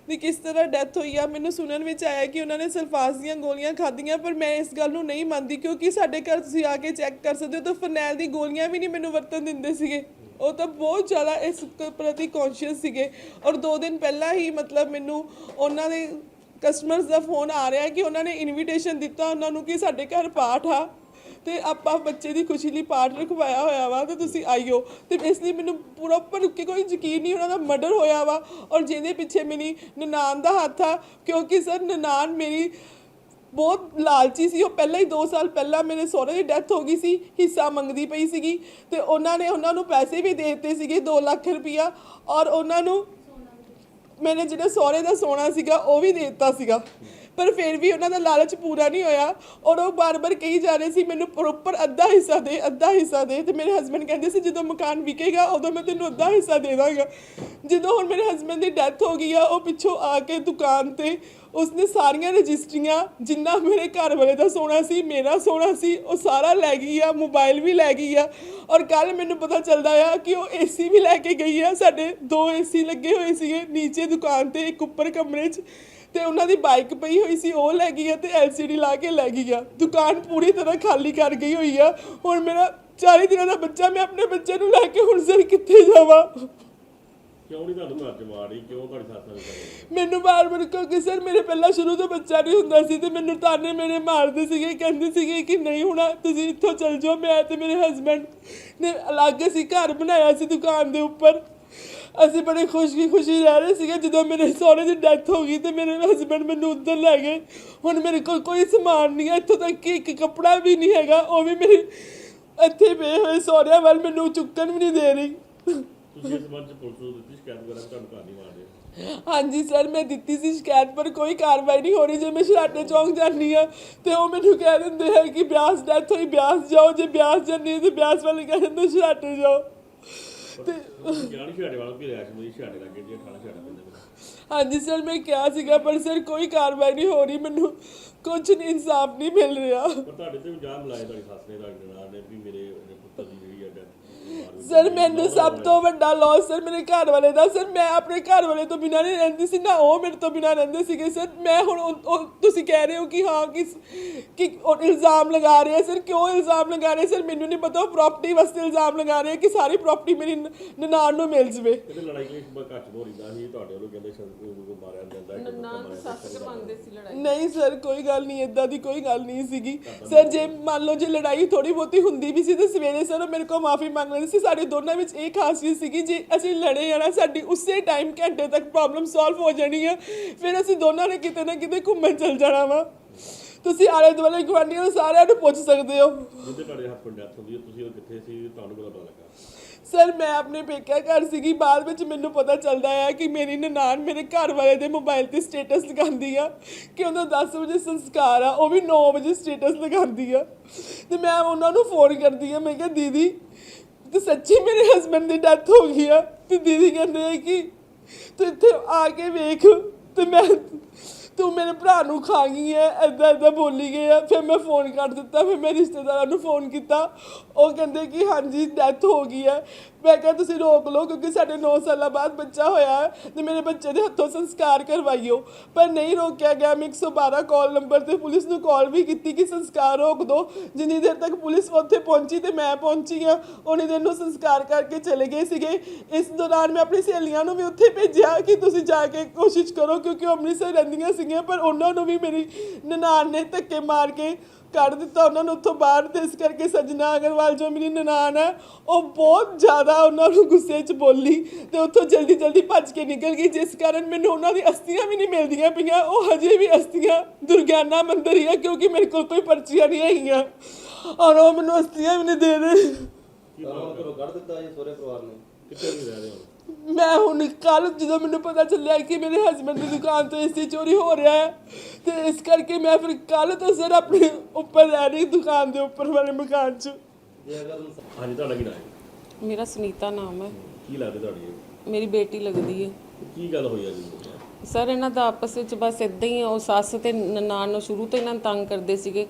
ਦੀ ਕਿਸ ਤਰ੍ਹਾਂ ਡੈਥ ਹੋਈ ਆ, ਮੈਨੂੰ ਸੁਣਨ ਵਿੱਚ ਆਇਆ ਕਿ ਉਹਨਾਂ ਨੇ ਸਲਫਾਸ ਦੀਆਂ ਗੋਲੀਆਂ ਖਾਧੀਆਂ, ਪਰ ਮੈਂ ਇਸ ਗੱਲ ਨੂੰ ਨਹੀਂ ਮੰਨਦੀ ਕਿਉਂਕਿ ਸਾਡੇ ਘਰ ਤੁਸੀਂ ਆ ਕੇ ਚੈੱਕ ਕਰ ਸਕਦੇ ਹੋ ਤਾਂ ਫਰਨੈਲ ਦੀ ਗੋਲੀਆਂ ਵੀ ਨਹੀਂ ਮੈਨੂੰ ਵਰਤਣ ਦਿੰਦੇ ਸੀਗੇ। ਉਹ ਤਾਂ ਬਹੁਤ ਜ਼ਿਆਦਾ ਇਸ ਪ੍ਰਤੀ ਕੌਨਸ਼ੀਅਸ ਸੀਗੇ। ਔਰ 2 ਦਿਨ ਪਹਿਲਾਂ ਹੀ ਮਤਲਬ ਮੈਨੂੰ ਉਹਨਾਂ ਦੇ ਕਸਟਮਰਸ ਦਾ ਫੋਨ ਆ ਰਿਹਾ ਕਿ ਉਹਨਾਂ ਨੇ ਇਨਵੀਟੇਸ਼ਨ ਦਿੱਤਾ ਉਹਨਾਂ ਨੂੰ ਕਿ ਸਾਡੇ ਘਰ ਪਾਠ ਆ। ਤੇ ਆਪਾਂ ਬੱਚੇ ਦੀ ਖੁਸ਼ੀ ਲਈ ਪਾਠ ਰਖਵਾਇਆ ਹੋਇਆ ਵਾ ਤੇ ਤੁਸੀਂ ਆਇਓ ਤੇ ਇਸ ਲਈ ਮੈਨੂੰ ਪੂਰਾ ਉੱਪਰ ਕਿ ਕੋਈ ਯਕੀਨ ਨਹੀਂ, ਉਹਨਾਂ ਦਾ ਮਰਡਰ ਹੋਇਆ ਵਾ। ਔਰ ਜਿਹਦੇ ਪਿੱਛੇ ਮੇਰੀ ਨਨਾਣ ਦਾ ਹੱਥ ਆ, ਕਿਉਂਕਿ ਸਰ ਨਨਾਨ ਮੇਰੀ ਬਹੁਤ ਲਾਲਚੀ ਸੀ। ਉਹ ਪਹਿਲਾਂ ਹੀ 2 ਸਾਲ ਪਹਿਲਾਂ ਮੇਰੇ ਸਹੁਰੇ ਦੀ ਡੈਥ ਹੋ ਗਈ ਸੀ। ਹਿੱਸਾ ਮੰਗਦੀ ਪਈ ਸੀਗੀ ਤੇ ਉਹਨਾਂ ਨੇ ਉਹਨਾਂ ਨੂੰ ਪੈਸੇ ਵੀ ਦੇ ਦਿੱਤੇ ਸੀਗੇ 2 ਲੱਖ ਰੁਪਈਆ ਔਰ ਉਹਨਾਂ ਨੂੰ ਮੇਰੇ ਜਿਹੜਾ ਸਹੁਰੇ ਦਾ ਸੋਨਾ ਸੀਗਾ, ਉਹ ਵੀ ਦੇ ਦਿੱਤਾ ਸੀਗਾ। ਪਰ ਫਿਰ ਵੀ ਉਹਨਾਂ ਦਾ ਲਾਲਚ ਪੂਰਾ ਨਹੀਂ ਹੋਇਆ। ਔਰ ਉਹ ਬਾਰ-ਬਾਰ ਕਹੀ ਜਾ ਰਹੇ ਸੀ, ਮੈਨੂੰ ਪ੍ਰੋਪਰ ਅੱਧਾ ਹਿੱਸਾ ਦੇ, ਅੱਧਾ ਹਿੱਸਾ ਦੇ। ਤੇ ਮੇਰੇ ਹਸਬੰਡ ਕਹਿੰਦੇ ਸੀ, ਜਦੋਂ ਮਕਾਨ ਵਿਕੇਗਾ, ਉਦੋਂ ਮੈਂ ਤੈਨੂੰ ਅੱਧਾ ਹਿੱਸਾ ਦੇ ਦਾਂਗਾ। ਜਦੋਂ ਹੁਣ ਮੇਰੇ ਹਸਬੰਡ ਦੀ ਡੈਥ ਹੋ ਗਈ ਆ, ਉਹ ਪਿੱਛੋਂ ਆ ਕੇ ਦੁਕਾਨ ਤੇ ਉਸਨੇ ਸਾਰੀਆਂ ਰਜਿਸਟਰੀਆਂ, ਜਿੰਨਾ ਮੇਰੇ ਘਰ ਵਾਲੇ ਦਾ ਸੋਨਾ ਸੀ, ਮੇਰਾ ਸੋਨਾ ਸੀ, ਉਹ ਸਾਰਾ ਲੈ ਗਈ ਆ ਮੋਬਾਈਲ ਵੀ ਲੈ ਗਈ ਆ। ਔਰ ਕੱਲ ਮੈਨੂੰ ਪਤਾ ਚੱਲਦਾ ਆ ਕਿ ਉਹ ਏਸੀ ਵੀ ਲੈ ਕੇ ਗਈ ਆ। ਸਾਡੇ ਦੋ ਏਸੀ ਲੱਗੇ ਹੋਏ ਸੀਗੇ, ਨੀਚੇ ਦੁਕਾਨ ਤੇ, ਇੱਕ ਉੱਪਰ ਕਮਰੇ 'ਚ। ਤੇ ਉਹਨਾਂ ਦੀ ਬਾਈਕ ਪਈ ਹੋਈ ਸੀ ਉਹ ਲੈ ਗਈ ਆ ਤੇ ਐਲਸੀਡੀ ਲਾ ਕੇ ਲੈ ਗਈ ਆ। ਦੁਕਾਨ ਪੂਰੀ ਤਰ੍ਹਾਂ ਖਾਲੀ ਕਰ ਗਈ ਹੋਈ ਆ। ਹੁਣ ਮੇਰਾ 40 ਦਿਨਾਂ ਦਾ ਬੱਚਾ ਮੈਂ ਆਪਣੇ ਬੱਚੇ ਨੂੰ ਲੈ ਕੇ ਹੁਣ ਸਰ ਕਿੱਥੇ ਜਾਵਾਂ? ਕਿਉਂ ਨਹੀਂ ਤੁਹਾਨੂੰ ਘਰ ਚ ਮਾਰ? ਰਹੀ ਕਿਉਂ ਤੁਹਾਡੀ ਸੱਸ ਨਾਲ ਕਰ ਮੈਨੂੰ ਬਾਰ ਬਾਰ ਕਿਉਂਕਿ ਸਰ ਮੇਰੇ ਪਹਿਲਾਂ ਸ਼ੁਰੂ ਤੋਂ ਬੱਚਾ ਨਹੀਂ ਹੁੰਦਾ ਸੀ ਤੇ ਮੈਨੂੰ ਤਾਨੇ ਮੇਰੇ ਮਾਰਦੇ ਸੀਗੇ ਕਹਿੰਦੇ ਸੀਗੇ ਕਿ ਨਹੀਂ ਹੋਣਾ ਤੁਸੀਂ ਇੱਥੋਂ ਚਲ ਜਾਓ ਮੈਂ ਤੇ ਮੇਰੇ ਹਸਬੰਡ ਨੇ ਅਲੱਗ ਅਸੀਂ ਘਰ ਬਣਾਇਆ ਸੀ ਦੁਕਾਨ ਦੇ ਉੱਪਰ। ਅਸੀਂ ਬੜੇ ਖੁਸ਼ੀ ਖੁਸ਼ੀ ਰਹਿ ਰਹੇ ਸੀਗੇ ਜਦੋਂ ਮੇਰੇ ਸਹੁਰੇ ਦੀ ਡੈਥ ਹੋ ਗਈ ਤੇ ਮੇਰੇ ਹਸਬੰਡ ਮੈਨੂੰ ਉੱਧਰ ਲੈ ਗਏ। ਹੁਣ ਮੇਰੇ ਕੋਲ ਕੋਈ ਸਮਾਨ ਨਹੀਂ ਹੈ ਇੱਥੋਂ ਤੱਕ ਕਿ ਇੱਕ ਕੱਪੜਾ ਵੀ ਨਹੀਂ ਹੈਗਾ ਉਹ ਵੀ ਮੇਰੇ ਇੱਥੇ ਪਏ ਹੋਏ ਸਹੁਰਿਆਂ ਵੱਲ ਮੈਨੂੰ ਚੁੱਕਣ ਵੀ ਨਹੀਂ ਦੇ ਰਹੀ। ਤੁਸੀਂ ਇਸ ਸੰਬੰਧ ਚ ਪੁਲਿਸ ਨੂੰ ਦਿੱਤੀ ਸ਼ਿਕਾਇਤ ਵਗੈਰਾ ਵੀ ਤੁਹਾਨੂੰ ਘਰ ਨਹੀਂ ਮਾਰ ਰਹੇ ਹਾਂਜੀ ਸਰ ਮੈਂ ਦਿੱਤੀ ਸੀ ਸ਼ਿਕਾਇਤ ਪਰ ਕੋਈ ਕਾਰਵਾਈ ਨਹੀਂ ਹੋ ਰਹੀ। ਜੇ ਮੈਂ ਸ਼ਰਾਟੇ ਚੌਂਕ ਜਾਂਦੀ ਆ ਤੇ ਉਹ ਮੈਨੂੰ ਕਹਿ ਦਿੰਦੇ ਹੈ ਕਿ ਬਿਆਸ ਡੈਥ ਹੋਈ ਬਿਆਸ ਜਾਓ ਜੇ ਬਿਆਸ ਜਾਂਦੀ ਹੈ ਤੇ ਬਿਆਸ ਵਾਲੇ ਕਹਿ ਦਿੰਦੇ ਸ਼ਰਾਟੇ ਜਾਓ। ਤੇ ਛਾੜੇ ਵਾਲਾ ਕਿ ਰਿਆਸ਼ ਮੇਰੀ ਛਾੜੇ ਲੱਗੇ ਜੀ ਥਾਣਾ ਛਾੜਾ ਪੈਂਦਾ ਮੇਰਾ ਹਾਂਜੀ ਸਰ, ਮੈਂ ਕਿਹਾ ਸੀਗਾ, ਪਰ ਸਰ ਕੋਈ ਕਾਰਵਾਈ ਨਹੀਂ ਹੋ ਰਹੀ, ਮੈਨੂੰ ਕੁਝ ਨਹੀਂ, ਇਨਸਾਫ ਨਹੀਂ ਮਿਲ ਰਿਹਾ। ਪਰ ਤੁਹਾਡੇ ਤੇ ਇਲਜ਼ਾਮ ਲਾਏ ਤੁਹਾਡੀ ਸੱਸ ਨੇ, ਤੁਹਾਡੇ ਨਾਲ ਨੇ, ਵੀ ਮੇਰੇ ਉਹਦੇ ਪੁੱਤਰ ਦੀ ਜਿਹੜੀ ਹੈ death ਮਾਰ ਦਿੱਤੀ। ਸਰ ਮੈਨੂੰ ਸਭ ਤੋਂ ਵੱਡਾ ਲਾਸ ਸਰ ਮੇਰੇ ਘਰ ਵਾਲੇ ਦਾ ਸਰ ਮੈਂ ਆਪਣੇ ਘਰ ਵਾਲੇ ਤੋਂ ਬਿਨਾਂ ਨਹੀਂ ਰਹਿੰਦੀ ਸੀ ਨਾ ਉਹ ਮੇਰੇ ਤੋਂ ਬਿਨਾਂ ਰਹਿੰਦੇ ਸੀਗੇ ਸਰ ਮੈਂ ਹੁਣ ਉਹ- ਉਹ- ਤੁਸੀਂ ਕਹਿ ਰਹੇ ਹੋ ਕਿ ਹਾਂ ਕਿ ਕਿ ਉਹ ਇਲਜ਼ਾਮ ਲਗਾ ਰਹੇ ਆ ਸਰ ਕਿਉਂ ਇਲਜ਼ਾਮ ਲਗਾ ਰਹੇ ਸਰ ਮੈਨੂੰ ਨਹੀਂ ਪਤਾ ਉਹ ਪ੍ਰਾਪਰਟੀ ਵਾਸਤੇ ਇਲਜ਼ਾਮ ਲਗਾ ਰਹੇ ਆ ਕਿ ਸਾਰੀ ਪ੍ਰਾਪਰਟੀ ਮੇਰੀ ਨ- ਨਨਾਣ ਨੂੰ ਮਿਲ ਜਵੇ। ਕਹਿੰਦੇ ਲੜਾਈ ਕਲੇਸ਼ ਬ ਘੱਟ ਹੋ ਰਿਹਾ ਸੀ ਤੁਹਾਡੇ ਵੱਲੋਂ ਕਹਿੰਦੇ ਸ਼ੰਕੂ ਨੂੰ ਮਾਰਿਆ ਜਾਂਦਾ ਹੈ ਨਨਾਣ ਸੱਸ ਕਰਵਾਉਂਦੇ ਸੀ ਲੜਾਈ। ਨਹੀਂ ਸਰ ਕੋਈ ਗੱਲ ਨਹੀਂ ਇਦਾਂ ਦੀ ਕੋਈ ਗੱਲ ਨਹੀਂ ਸੀਗੀ। ਸਰ ਜੇ ਮੰਨ ਲਓ ਜੇ ਲੜਾਈ ਥੋੜੀ ਬਹੁਤੀ ਹੁੰਦੀ ਵੀ ਸੀ ਤੇ ਸਵੇਰੇ ਸਰ ਉਹ ਮੇਰੇ ਕੋਲ ਮਾਫੀ ਮੰਗ ਸੀ ਸਾਡੇ ਦੋਨਾਂ ਵਿੱਚ ਇਹ ਖਾਸੀਅਤ ਸੀਗੀ ਜੇ ਅਸੀਂ ਲੜੇ ਆ ਨਾ ਸਾਡੀ ਉਸੇ ਟਾਈਮ ਘੰਟੇ ਤੱਕ ਪ੍ਰੋਬਲਮ ਸੋਲਵ ਹੋ ਜਾਣੀ ਆ। ਫਿਰ ਅਸੀਂ ਦੋਨਾਂ ਨੇ ਕਿਤੇ ਨਾ ਕਿਤੇ ਘੁੰਮਣ ਚੱਲ ਜਾਣਾ ਵਾ। ਤੁਸੀਂ ਆਲੇ ਦੁਆਲੇ ਗੁਆਂਢੀਆਂ ਨੂੰ ਸਾਰਿਆਂ ਨੂੰ ਪੁੱਛ ਸਕਦੇ ਹੋ। ਜਿੱਦੇ ਤੁਹਾਡੇ ਹਸਬੰਡ ਡੈਥ ਹੁੰਦੀ ਹੈ ਤੁਸੀਂ ਉਹ ਕਿੱਥੇ ਸੀ ਤੁਹਾਨੂੰ ਕਦੋਂ ਪਤਾ ਲੱਗਾ। ਸਰ ਮੈਂ ਆਪਣੇ ਪੇਕਿਆ ਘਰ ਸੀਗੀ ਬਾਅਦ ਵਿੱਚ ਮੈਨੂੰ ਪਤਾ ਚੱਲਦਾ ਆ ਕਿ ਮੇਰੀ ਨਨਾਣ ਮੇਰੇ ਘਰ ਵਾਲੇ ਦੇ ਮੋਬਾਈਲ ਤੇ ਸਟੇਟਸ ਲਗਾਉਂਦੀ ਆ। ਕਿ ਉਹਦਾ 10 ਵਜੇ ਸੰਸਕਾਰ ਆ ਉਹ ਵੀ 9 ਵਜੇ ਸਟੇਟਸ ਲਗਾਉਂਦੀ ਆ। ਤੇ ਮੈਂ ਉਹਨਾਂ ਨੂੰ ਫੋਨ ਕਰਦੀ ਆ ਮੈਂ ਕਿਹਾ ਦੀਦੀ ਤੇ ਸੱਚੀ ਮੇਰੇ ਹਸਬੰਡ ਦੀ ਡੈਥ ਹੋ ਗਈ ਆ ਤੇ ਦੀਦੀ ਕਹਿੰਦੇ ਆ ਕਿ ਤੂੰ ਇੱਥੇ ਆ ਕੇ ਵੇਖ ਤੇ ਮੈਂ ਤੂੰ ਮੇਰੇ ਭਰਾ ਨੂੰ ਖਾ ਗਈ ਐ ਐਦਾਂ ਐਦਾਂ ਬੋਲੀ ਗਈ ਆ ਫਿਰ ਮੈਂ ਫੋਨ ਕਰ ਦਿੱਤਾ, ਫਿਰ ਮੈਂ ਰਿਸ਼ਤੇਦਾਰਾਂ ਨੂੰ ਫੋਨ ਕੀਤਾ। ਉਹ ਕਹਿੰਦੇ ਕਿ ਹਾਂਜੀ ਡੈਥ ਹੋ ਗਈ ਹੈ ਮੈਂ ਕਿਹਾ, ਤੁਸੀਂ ਰੋਕ ਲਓ, ਕਿਉਂਕਿ ਸਾਡੇ 9 ਸਾਲਾਂ ਬਾਅਦ ਬੱਚਾ ਹੋਇਆ ਹੈ ਤੇ ਮੇਰੇ ਬੱਚੇ ਦੇ ਹੱਥੋਂ ਸੰਸਕਾਰ ਕਰਵਾਈਓ। ਪਰ ਨਹੀਂ ਰੋਕਿਆ ਗਿਆ, ਮੈਂ 112 ਕਾਲ ਨੰਬਰ ਤੇ ਪੁਲਿਸ ਨੂੰ ਕਾਲ ਵੀ ਕੀਤੀ ਕਿ ਸੰਸਕਾਰ ਰੋਕ ਦਿਓ ਜਿੰਨੀ ਦੇਰ ਤੱਕ ਪੁਲਿਸ ਉੱਥੇ ਪਹੁੰਚੀ ਤੇ ਮੈਂ ਪਹੁੰਚੀ ਆ ਉਨੀ ਦਿਨ ਨੂੰ ਸੰਸਕਾਰ ਕਰਕੇ ਚਲੇ ਗਏ ਸੀਗੇ। ਇਸ ਦੌਰਾਨ ਮੈਂ ਆਪਣੀ ਸਹੇਲੀਆਂ ਨੂੰ ਵੀ ਉੱਥੇ ਭੇਜਿਆ ਕਿ ਤੁਸੀਂ ਜਾ ਕੇ ਕੋਸ਼ਿਸ਼ ਕਰੋ, ਕਿਉਂਕਿ ਉਹ ਅੰਮ੍ਰਿਤਸਰ ਰਹਿੰਦੀਆਂ ਸੀ ਸੀਗੀਆਂ ਪਰ ਉਹਨਾਂ ਨੂੰ ਵੀ ਮੇਰੀ ਨਨਾਣ ਨੇ ਧੱਕੇ ਮਾਰ ਕੇ ਕੱਢ ਦਿੱਤਾ। ਉਹਨਾਂ ਨੂੰ ਉੱਥੋਂ ਬਾਹਰ ਤੇ ਇਸ ਕਰਕੇ ਸਜਣਾ ਅਗਰਵਾਲ ਜੋ ਮੇਰੀ ਨਨਾਣ ਹੈ ਉਹ ਬਹੁਤ ਜ਼ਿਆਦਾ ਉਹਨਾਂ ਨੂੰ ਗੁੱਸੇ 'ਚ ਬੋਲੀ ਤੇ ਉੱਥੋਂ ਜਲਦੀ ਜਲਦੀ ਭੱਜ ਕੇ ਨਿਕਲ ਗਈ ਜਿਸ ਕਾਰਨ ਮੈਨੂੰ ਉਹਨਾਂ ਦੀ ਅਸਥੀਆਂ ਵੀ ਨਹੀਂ ਮਿਲਦੀਆਂ ਪਈਆਂ। ਉਹ ਹਜੇ ਵੀ ਅਸਥੀਆਂ ਦੁਰਗਿਆਨਾ ਮੰਦਿਰ ਹੀ ਹੈ ਕਿਉਂਕਿ ਮੇਰੇ ਕੋਲ ਕੋਈ ਪਰਚੀਆਂ ਨਹੀਂ ਹੈਗੀਆਂ। ਔਰ ਉਹ ਮੈਨੂੰ ਅਸਥੀਆਂ ਵੀ ਨਹੀਂ ਦੇ ਰਹੇ। ਤੁਹਾਨੂੰ ਘਰੋਂ ਕੱਢ ਦਿੱਤਾ ਜੀ ਸਹੁਰੇ ਪਰਿਵਾਰ ਨੇ। ਕਿੱਥੇ ਵੀ ਰਹਿ ਰਹੇ ਹੋ? ਮੈਂ ਹੁਣ ਕੱਲ ਜਦੋਂ ਮੈਨੂੰ ਪਤਾ ਚੱਲਿਆ ਕਿ ਮੇਰੇ ਹਸਬੰਡ ਦੀ ਦੁਕਾਨ ਤੋਂ ਏਸੀ ਚੋਰੀ ਹੋ ਰਿਹਾ ਹੈ ਤੇ ਇਸ ਕਰਕੇ ਮੈਂ ਫਿਰ ਕੱਲ ਤੋਂ ਸਰ ਆਪਣੇ ਉੱਪਰ ਰਹਿ ਰਹੀ ਦੁਕਾਨ ਦੇ ਉੱਪਰ ਵਾਲੇ ਮਕਾਨ 'ਚ। ਜੇ ਅਗਰ ਹਾਂਜੀ ਤੁਹਾਡਾ ਕੀ ਨਾਮ ਹੈ? ਮੇਰਾ ਸੁਨੀਤਾ ਨਾਮ ਹੈ। ਕੀ ਲੱਗਦਾ ਤੁਹਾਡੀ ਇਹ? ਮੇਰੀ ਬੇਟੀ ਲੱਗਦੀ ਹੈ। ਕੀ ਗੱਲ ਹੋਈ ਆ ਜੀ ਸਰ ਇਹਨਾਂ ਦਾ ਆਪਸ ਵਿੱਚ ਬਸ ਇਦਾਂ ਹੀ ਉਹ ਸੱਸ ਤੇ ਨਨਾਣ ਨੂੰ ਸ਼ੁਰੂ ਤੋਂ ਇਹਨਾਂ ਨੂੰ ਤੰਗ ਕਰਦੇ ਸੀਗੇ।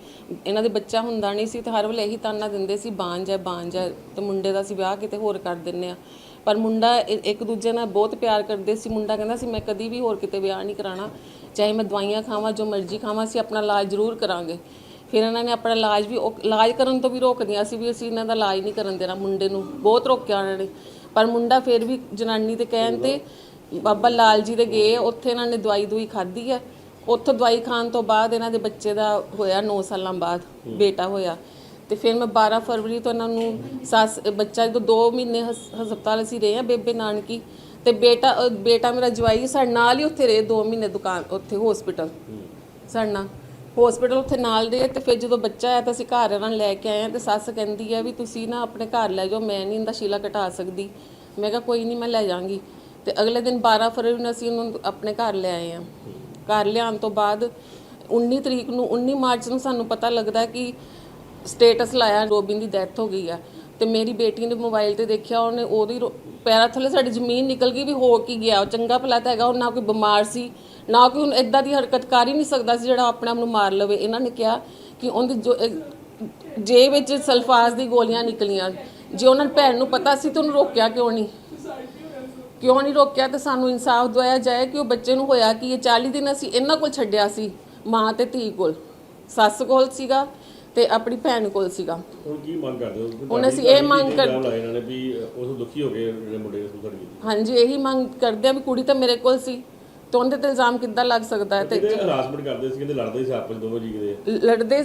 ਇਹਨਾਂ ਦੇ ਬੱਚਾ ਹੁੰਦਾ ਨਹੀਂ ਸੀ ਤੇ ਹਰ ਵੇਲੇ ਇਹੀ ਤਾਨਾ ਦਿੰਦੇ ਸੀ ਬਾਂਝ ਹੈ ਬਾਂਝ ਹੈ ਤੇ ਮੁੰਡੇ ਦਾ ਸੀ ਵਿਆਹ ਕਿਤੇ ਹੋਰ ਕਰ ਦਿੰਨੇ ਆ। ਪਰ ਮੁੰਡਾ ਇੱਕ ਦੂਜੇ ਨਾਲ ਬਹੁਤ ਪਿਆਰ ਕਰਦੇ ਸੀ। ਮੁੰਡਾ ਕਹਿੰਦਾ ਸੀ ਮੈਂ ਕਦੀ ਵੀ ਹੋਰ ਕਿਤੇ ਵਿਆਹ ਨਹੀਂ ਕਰਾਣਾ ਚਾਹੇ ਮੈਂ ਦਵਾਈਆਂ ਖਾਵਾਂ ਜੋ ਮਰਜ਼ੀ ਖਾਵਾਂ ਸੀ ਆਪਣਾ ਇਲਾਜ ਜ਼ਰੂਰ ਕਰਾਂਗੇ। ਫਿਰ ਇਹਨਾਂ ਨੇ ਆਪਣਾ ਇਲਾਜ ਵੀ ਇਲਾਜ ਕਰਨ ਤੋਂ ਵੀ ਰੋਕਦੀਆਂ ਸੀ ਵੀ ਅਸੀਂ ਇਹਨਾਂ ਦਾ ਇਲਾਜ ਨਹੀਂ ਕਰਨ ਦੇਣਾ ਮੁੰਡੇ ਨੂੰ ਬਹੁਤ ਰੋਕਿਆ ਉਹਨਾਂ ਨੇ। ਪਰ ਮੁੰਡਾ ਫਿਰ ਵੀ ਜਨਾਨੀ ਦੇ ਕਹਿਣ ਤੇ ਬਾਬਾ ਲਾਲ ਜੀ ਦੇ ਗਏ। ਉੱਥੇ ਇਹਨਾਂ ਨੇ ਦਵਾਈ ਦੂਈ ਖਾਧੀ ਹੈ। ਉੱਥੋਂ ਦਵਾਈ ਖਾਣ ਤੋਂ ਬਾਅਦ ਇਹਨਾਂ ਦੇ ਬੱਚੇ ਦਾ ਹੋਇਆ 9 ਸਾਲਾਂ ਬਾਅਦ ਬੇਟਾ ਹੋਇਆ। ਤੇ ਫਿਰ ਮੈਂ 12 ਫਰਵਰੀ ਤੋਂ ਇਹਨਾਂ ਨੂੰ ਸੱਸ ਬੱਚਾ ਜਦੋਂ 2 ਮਹੀਨੇ ਹਸ- ਹਸਪਤਾਲ ਅਸੀਂ ਰਹੇ ਆ ਬੇਬੇ ਨਾਨਕੀ ਤੇ ਬੇਟਾ ਅ, ਬੇਟਾ ਮੇਰਾ ਜਵਾਈ ਸਾਡੇ ਨਾਲ ਹੀ ਉੱਥੇ ਰਹੇ 2 ਮਹੀਨੇ ਦੁਕਾਨ ਉੱਥੇ ਹਸਪੀਟਲ ਸਾਡੇ ਨਾਲ। ਹਸਪੀਟਲ ਉੱਥੇ ਨਾਲ ਰਹੇ ਤੇ ਫਿਰ ਜਦੋਂ ਬੱਚਾ ਆਇਆ ਤਾਂ ਅਸੀਂ ਘਰ ਇਹਨਾਂ ਨੂੰ ਲੈ ਕੇ ਆਏ ਆ ਤੇ ਸੱਸ ਕਹਿੰਦੀ ਆ ਵੀ ਤੁਸੀਂ ਨਾ ਆਪਣੇ ਘਰ ਲੈ ਜਾਓ ਮੈਂ ਨਹੀਂ ਇਹਦਾ ਸ਼ੀਲਾ ਘਟਾ ਸਕਦੀ। ਮੈਂ ਕਿਹਾ ਕੋਈ ਨਹੀਂ ਮੈਂ ਲੈ ਜਾਵਾਂਗੀ। ਤੇ ਅਗਲੇ ਦਿਨ 12 ਫਰਵਰੀ ਨੂੰ ਅਸੀਂ ਉਹਨੂੰ ਆਪਣੇ ਘਰ ਲੈ ਆਏ ਆ ਘਰ ਲਿਆਉਣ ਤੋਂ ਬਾਅਦ 19 ਤਰੀਕ ਨੂੰ 19 ਮਾਰਚ ਨੂੰ ਸਾਨੂੰ ਪਤਾ ਲੱਗਦਾ ਕਿ ਸਟੇਟਸ ਲਾਇਆ, ਰੋਬਿਨ ਦੀ ਡੈਥ ਹੋ ਗਈ ਆ। ਤੇ ਮੇਰੀ ਬੇਟੀ ਨੇ ਮੋਬਾਈਲ ਤੇ ਦੇਖਿਆ, ਉਹਨੇ ਉਹਦੀ ਰੋ- ਪੈਰਾਂ ਥੱਲੇ ਸਾਡੀ ਜ਼ਮੀਨ ਨਿਕਲ ਗਈ ਵੀ ਹੋ ਕੀ ਗਿਆ। ਉਹ ਚੰਗਾ ਭਲਾ ਤਾਂ ਹੈਗਾ, ਉਹ ਨਾ ਕੋਈ ਬਿਮਾਰ ਸੀ, ਨਾ ਕੋਈ ਹੁਣ ਇਦਾਂ ਦੀ ਹਰਕਤ ਕਰ ਹੀ ਨਹੀਂ ਸਕਦਾ ਸੀ ਜਿਹੜਾ ਆਪਣੇ ਆਪ ਨੂੰ ਮਾਰ ਲਵੇ। ਇਹਨਾਂ ਨੇ ਕਿਹਾ ਕਿ ਉਹਦੀ ਜੋ ਜੇਬ ਵਿੱਚ ਸਲਫਾਜ਼ ਦੀ ਗੋਲੀਆਂ ਨਿਕਲੀਆਂ। ਜੇ ਉਹਨਾਂ ਨੂੰ ਭੈਣ ਨੂੰ ਪਤਾ ਸੀ ਤਾਂ ਉਹਨੂੰ ਰੋਕਿਆ ਕਿਉਂ ਨਹੀਂ? ਕਿਉਂ ਨਹੀਂ ਰੋਕਿਆ? ਤੇ ਸਾਨੂੰ ਇਨਸਾਫ ਦਵਾਇਆ ਜਾਏ ਕਿ ਉਹ ਬੱਚੇ ਨੂੰ ਹੋਇਆ ਕਿ ਇਹ 40 ਦਿਨ ਅਸੀਂ ਇਹਨਾਂ ਕੋਲ ਛੱਡਿਆ ਸੀ, ਮਾਂ ਤੇ ਧੀ ਕੋਲ। ਸੱਸ ਕੋਲ ਸੀਗਾ ਤੇ ਆਪਣੀ ਭੈਣ ਕੋਲ ਸੀਗਾ। ਹੁਣ ਕੀ ਮੰਗ ਕਰਦੇ ਹੋ? ਹੁਣ ਅਸੀਂ ਇਹ ਮੰਗ ਕਰ- ਕਰ ਲਾਏ ਇਹਨਾਂ ਨੇ ਵੀ ਉਸ ਦੁਖੀ ਹੋ ਕੇ ਜਿਹੜੇ ਮੁੰਡੇ ਨੇ ਸੁਸਾਈਡ ਕੀਤੀ ਹਾਂਜੀ ਇਹੀ ਮੰਗ ਕਰਦੇ ਆ ਵੀ ਕੁੜੀ ਤਾਂ ਮੇਰੇ ਕੋਲ ਸੀ। ਤੇ ਉਹਦੇ ਤੇ ਇਲਜ਼ਾਮ ਕਿੱਦਾਂ ਲੱਗ ਸਕਦਾ ਹੈ ਤੇ ਕਿਤੇ ਹਰਾਸਮੈਂਟ ਕਰਦੇ ਸੀ ਕਹਿੰਦੇ ਲੜਦੇ ਸੀ ਆਪਸ ਵਿੱਚ ਦੋਵੇਂ ਜੀ ਕਿਤੇ? ਲੜਦੇ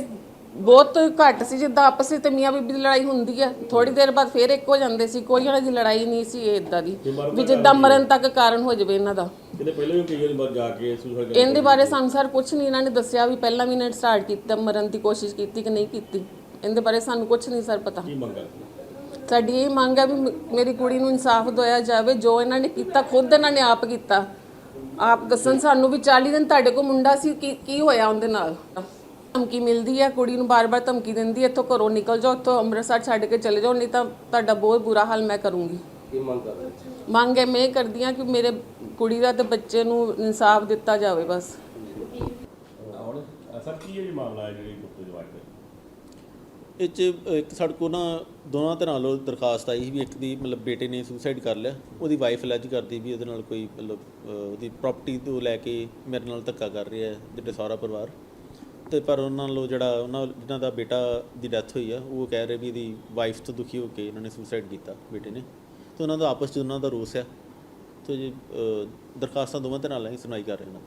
ਬਹੁਤ ਘੱਟ ਸੀ ਜਿੱਦਾਂ ਆਪਸ ਵਿੱਚ ਤੇ ਮੀਆਂ ਬੀਬੀ ਦੀ ਲੜਾਈ ਹੁੰਦੀ ਹੈ ਥੋੜੀ ਦੇਰ ਬਾਅਦ ਫੇਰ ਇੱਕ ਹੋ ਜਾਂਦੇ ਸੀ ਕੋਈ ਉਹਨਾਂ ਦੀ ਲੜਾਈ ਨਹੀਂ ਸੀ ਇਦਾਂ ਦੀ ਵੀ ਜਿੱਦਾਂ ਮਰਨ ਤੱਕ ਕਾਰਨ ਹੋ ਜਾਵੇ ਇਹਨਾਂ ਦਾ। ਕਿਤੇ ਪਹਿਲਾਂ ਵੀ ਕਈ ਵਾਰੀ ਬਾਅਦ ਜਾ ਕੇ ਸੁਸਾਈਡ ਇਹਦੇ ਬਾਰੇ ਸਾਨੂੰ ਸਰ ਕੁਝ ਨਹੀਂ ਇਹਨਾਂ ਨੇ ਦੱਸਿਆ ਵੀ ਪਹਿਲਾਂ ਵੀ ਇਹਨੇ ਸਟਾਰਟ ਕੀਤਾ ਮਰਨ ਦੀ ਕੋਸ਼ਿਸ਼ ਕੀਤੀ ਕਿ ਨਹੀਂ ਕੀਤੀ। ਇਹਦੇ ਬਾਰੇ ਸਾਨੂੰ ਕੁਝ ਨਹੀਂ ਸਰ ਪਤਾ। ਕੀ ਮੰਗ ਕਰਦੇ ਸਾਡੀ ਇਹ ਮੰਗ ਹੈ ਵੀ ਮ- ਮੇਰੀ ਕੁੜੀ ਨੂੰ ਇਨਸਾਫ ਦਿਵਾਇਆ ਜਾਵੇ ਜੋ ਇਹਨਾਂ ਨੇ ਕੀਤਾ ਖੁਦ ਇਹਨਾਂ ਨੇ ਆਪ ਕੀਤਾ। ਆਪ ਦੱਸਣ ਸਾਨੂੰ ਵੀ 40 ਦਿਨ ਤੁਹਾਡੇ ਕੋਲ ਮੁੰਡਾ ਸੀ ਕੀ ਕੀ ਹੋਇਆ ਉਹਦੇ ਨਾਲ? ਧਮਕੀ ਮਿਲਦੀ ਹੈ ਕੁੜੀ ਨੂੰ ਬਾਰ-ਬਾਰ ਧਮਕੀ ਦਿੰਦੀ ਹੈ ਇੱਥੋਂ ਘਰੋਂ ਨਿਕਲ ਜਾਓ ਇੱਥੋਂ ਅੰਮ੍ਰਿਤਸਰ ਛੱਡ ਕੇ ਚਲੇ ਜਾਓ ਨਹੀਂ ਤਾਂ ਤੁਹਾਡਾ ਬਹੁਤ ਬੁਰਾ ਹਾਲ ਮੈਂ ਕਰੂੰਗੀ। ਕੀ ਮੰਗ ਕਰ ਰਹੇ ਹੋ? ਮੰਗ ਹੈ ਮੈਂ ਇਹ ਕਰਦੀ ਹਾਂ ਕਿ ਮੇਰੇ ਕੁੜੀ ਦਾ ਤੇ ਬੱਚੇ ਨੂੰ ਇਨਸਾਫ ਦਿੱਤਾ ਜਾਵੇ ਬਸ। ਹੁਣ ਸਰ ਕੀ ਹੈ ਜੀ ਮਾਮਲਾ ਹੈ ਜਿਹੜੀ ਗੁੱਪਤ ਜਵਾਬ ਦਾ ਇਹ 'ਚ ਇੱਕ ਸਾਡੇ ਕੋਲ ਨਾ ਦੋਨਾਂ ਤਰ੍ਹਾਂ ਵੱਲੋਂ ਦਰਖਾਸਤ ਆਈ ਸੀ ਵੀ ਇੱਕ ਦੀ ਮਤਲਬ ਬੇਟੇ ਨੇ ਸੁਸਾਈਡ ਕਰ ਲਿਆ ਉਹਦੀ ਵਾਈਫ ਅਲੈਜ ਕਰਦੀ ਵੀ ਉਹਦੇ ਨਾਲ ਕੋਈ ਮਤਲਬ ਅਹ, ਉਹਦੀ ਪ੍ਰਾਪਰਟੀ ਤੋਂ ਲੈ ਕੇ ਮੇਰੇ ਨਾਲ ਧੱਕਾ ਕਰ ਰਿਹਾ ਹੈ ਜਿਹੜੇ ਸਾਰਾ ਪਰਿਵਾਰ। ਤੇ ਪਰ ਉਹਨਾਂ ਨਾਲੋਂ ਜਿਹੜਾ ਉਹਨਾਂ ਜਿਨ੍ਹਾਂ ਦਾ ਬੇਟਾ ਦੀ ਡੈਥ ਹੋਈ ਆ ਉਹ ਕਹਿ ਰਹੇ ਵੀ ਇਹਦੀ ਵਾਈਫ ਤੋਂ ਦੁਖੀ ਹੋ ਕੇ ਇਹਨਾਂ ਨੇ ਸੁਸਾਈਡ ਕੀਤਾ ਬੇਟੇ ਨੇ। ਤੇ ਉਹਨਾਂ ਦਾ ਆਪਸ 'ਚ ਉਹਨਾਂ ਦਾ ਰੋਸ ਆ। ਤੇ ਜੀ ਦਰਖਾਸਤਾਂ ਦੋਵਾਂ ਤਰ੍ਹਾਂ ਲਈ ਸੁਣਾਈ ਕਰ ਰਹੇ ਨੇ।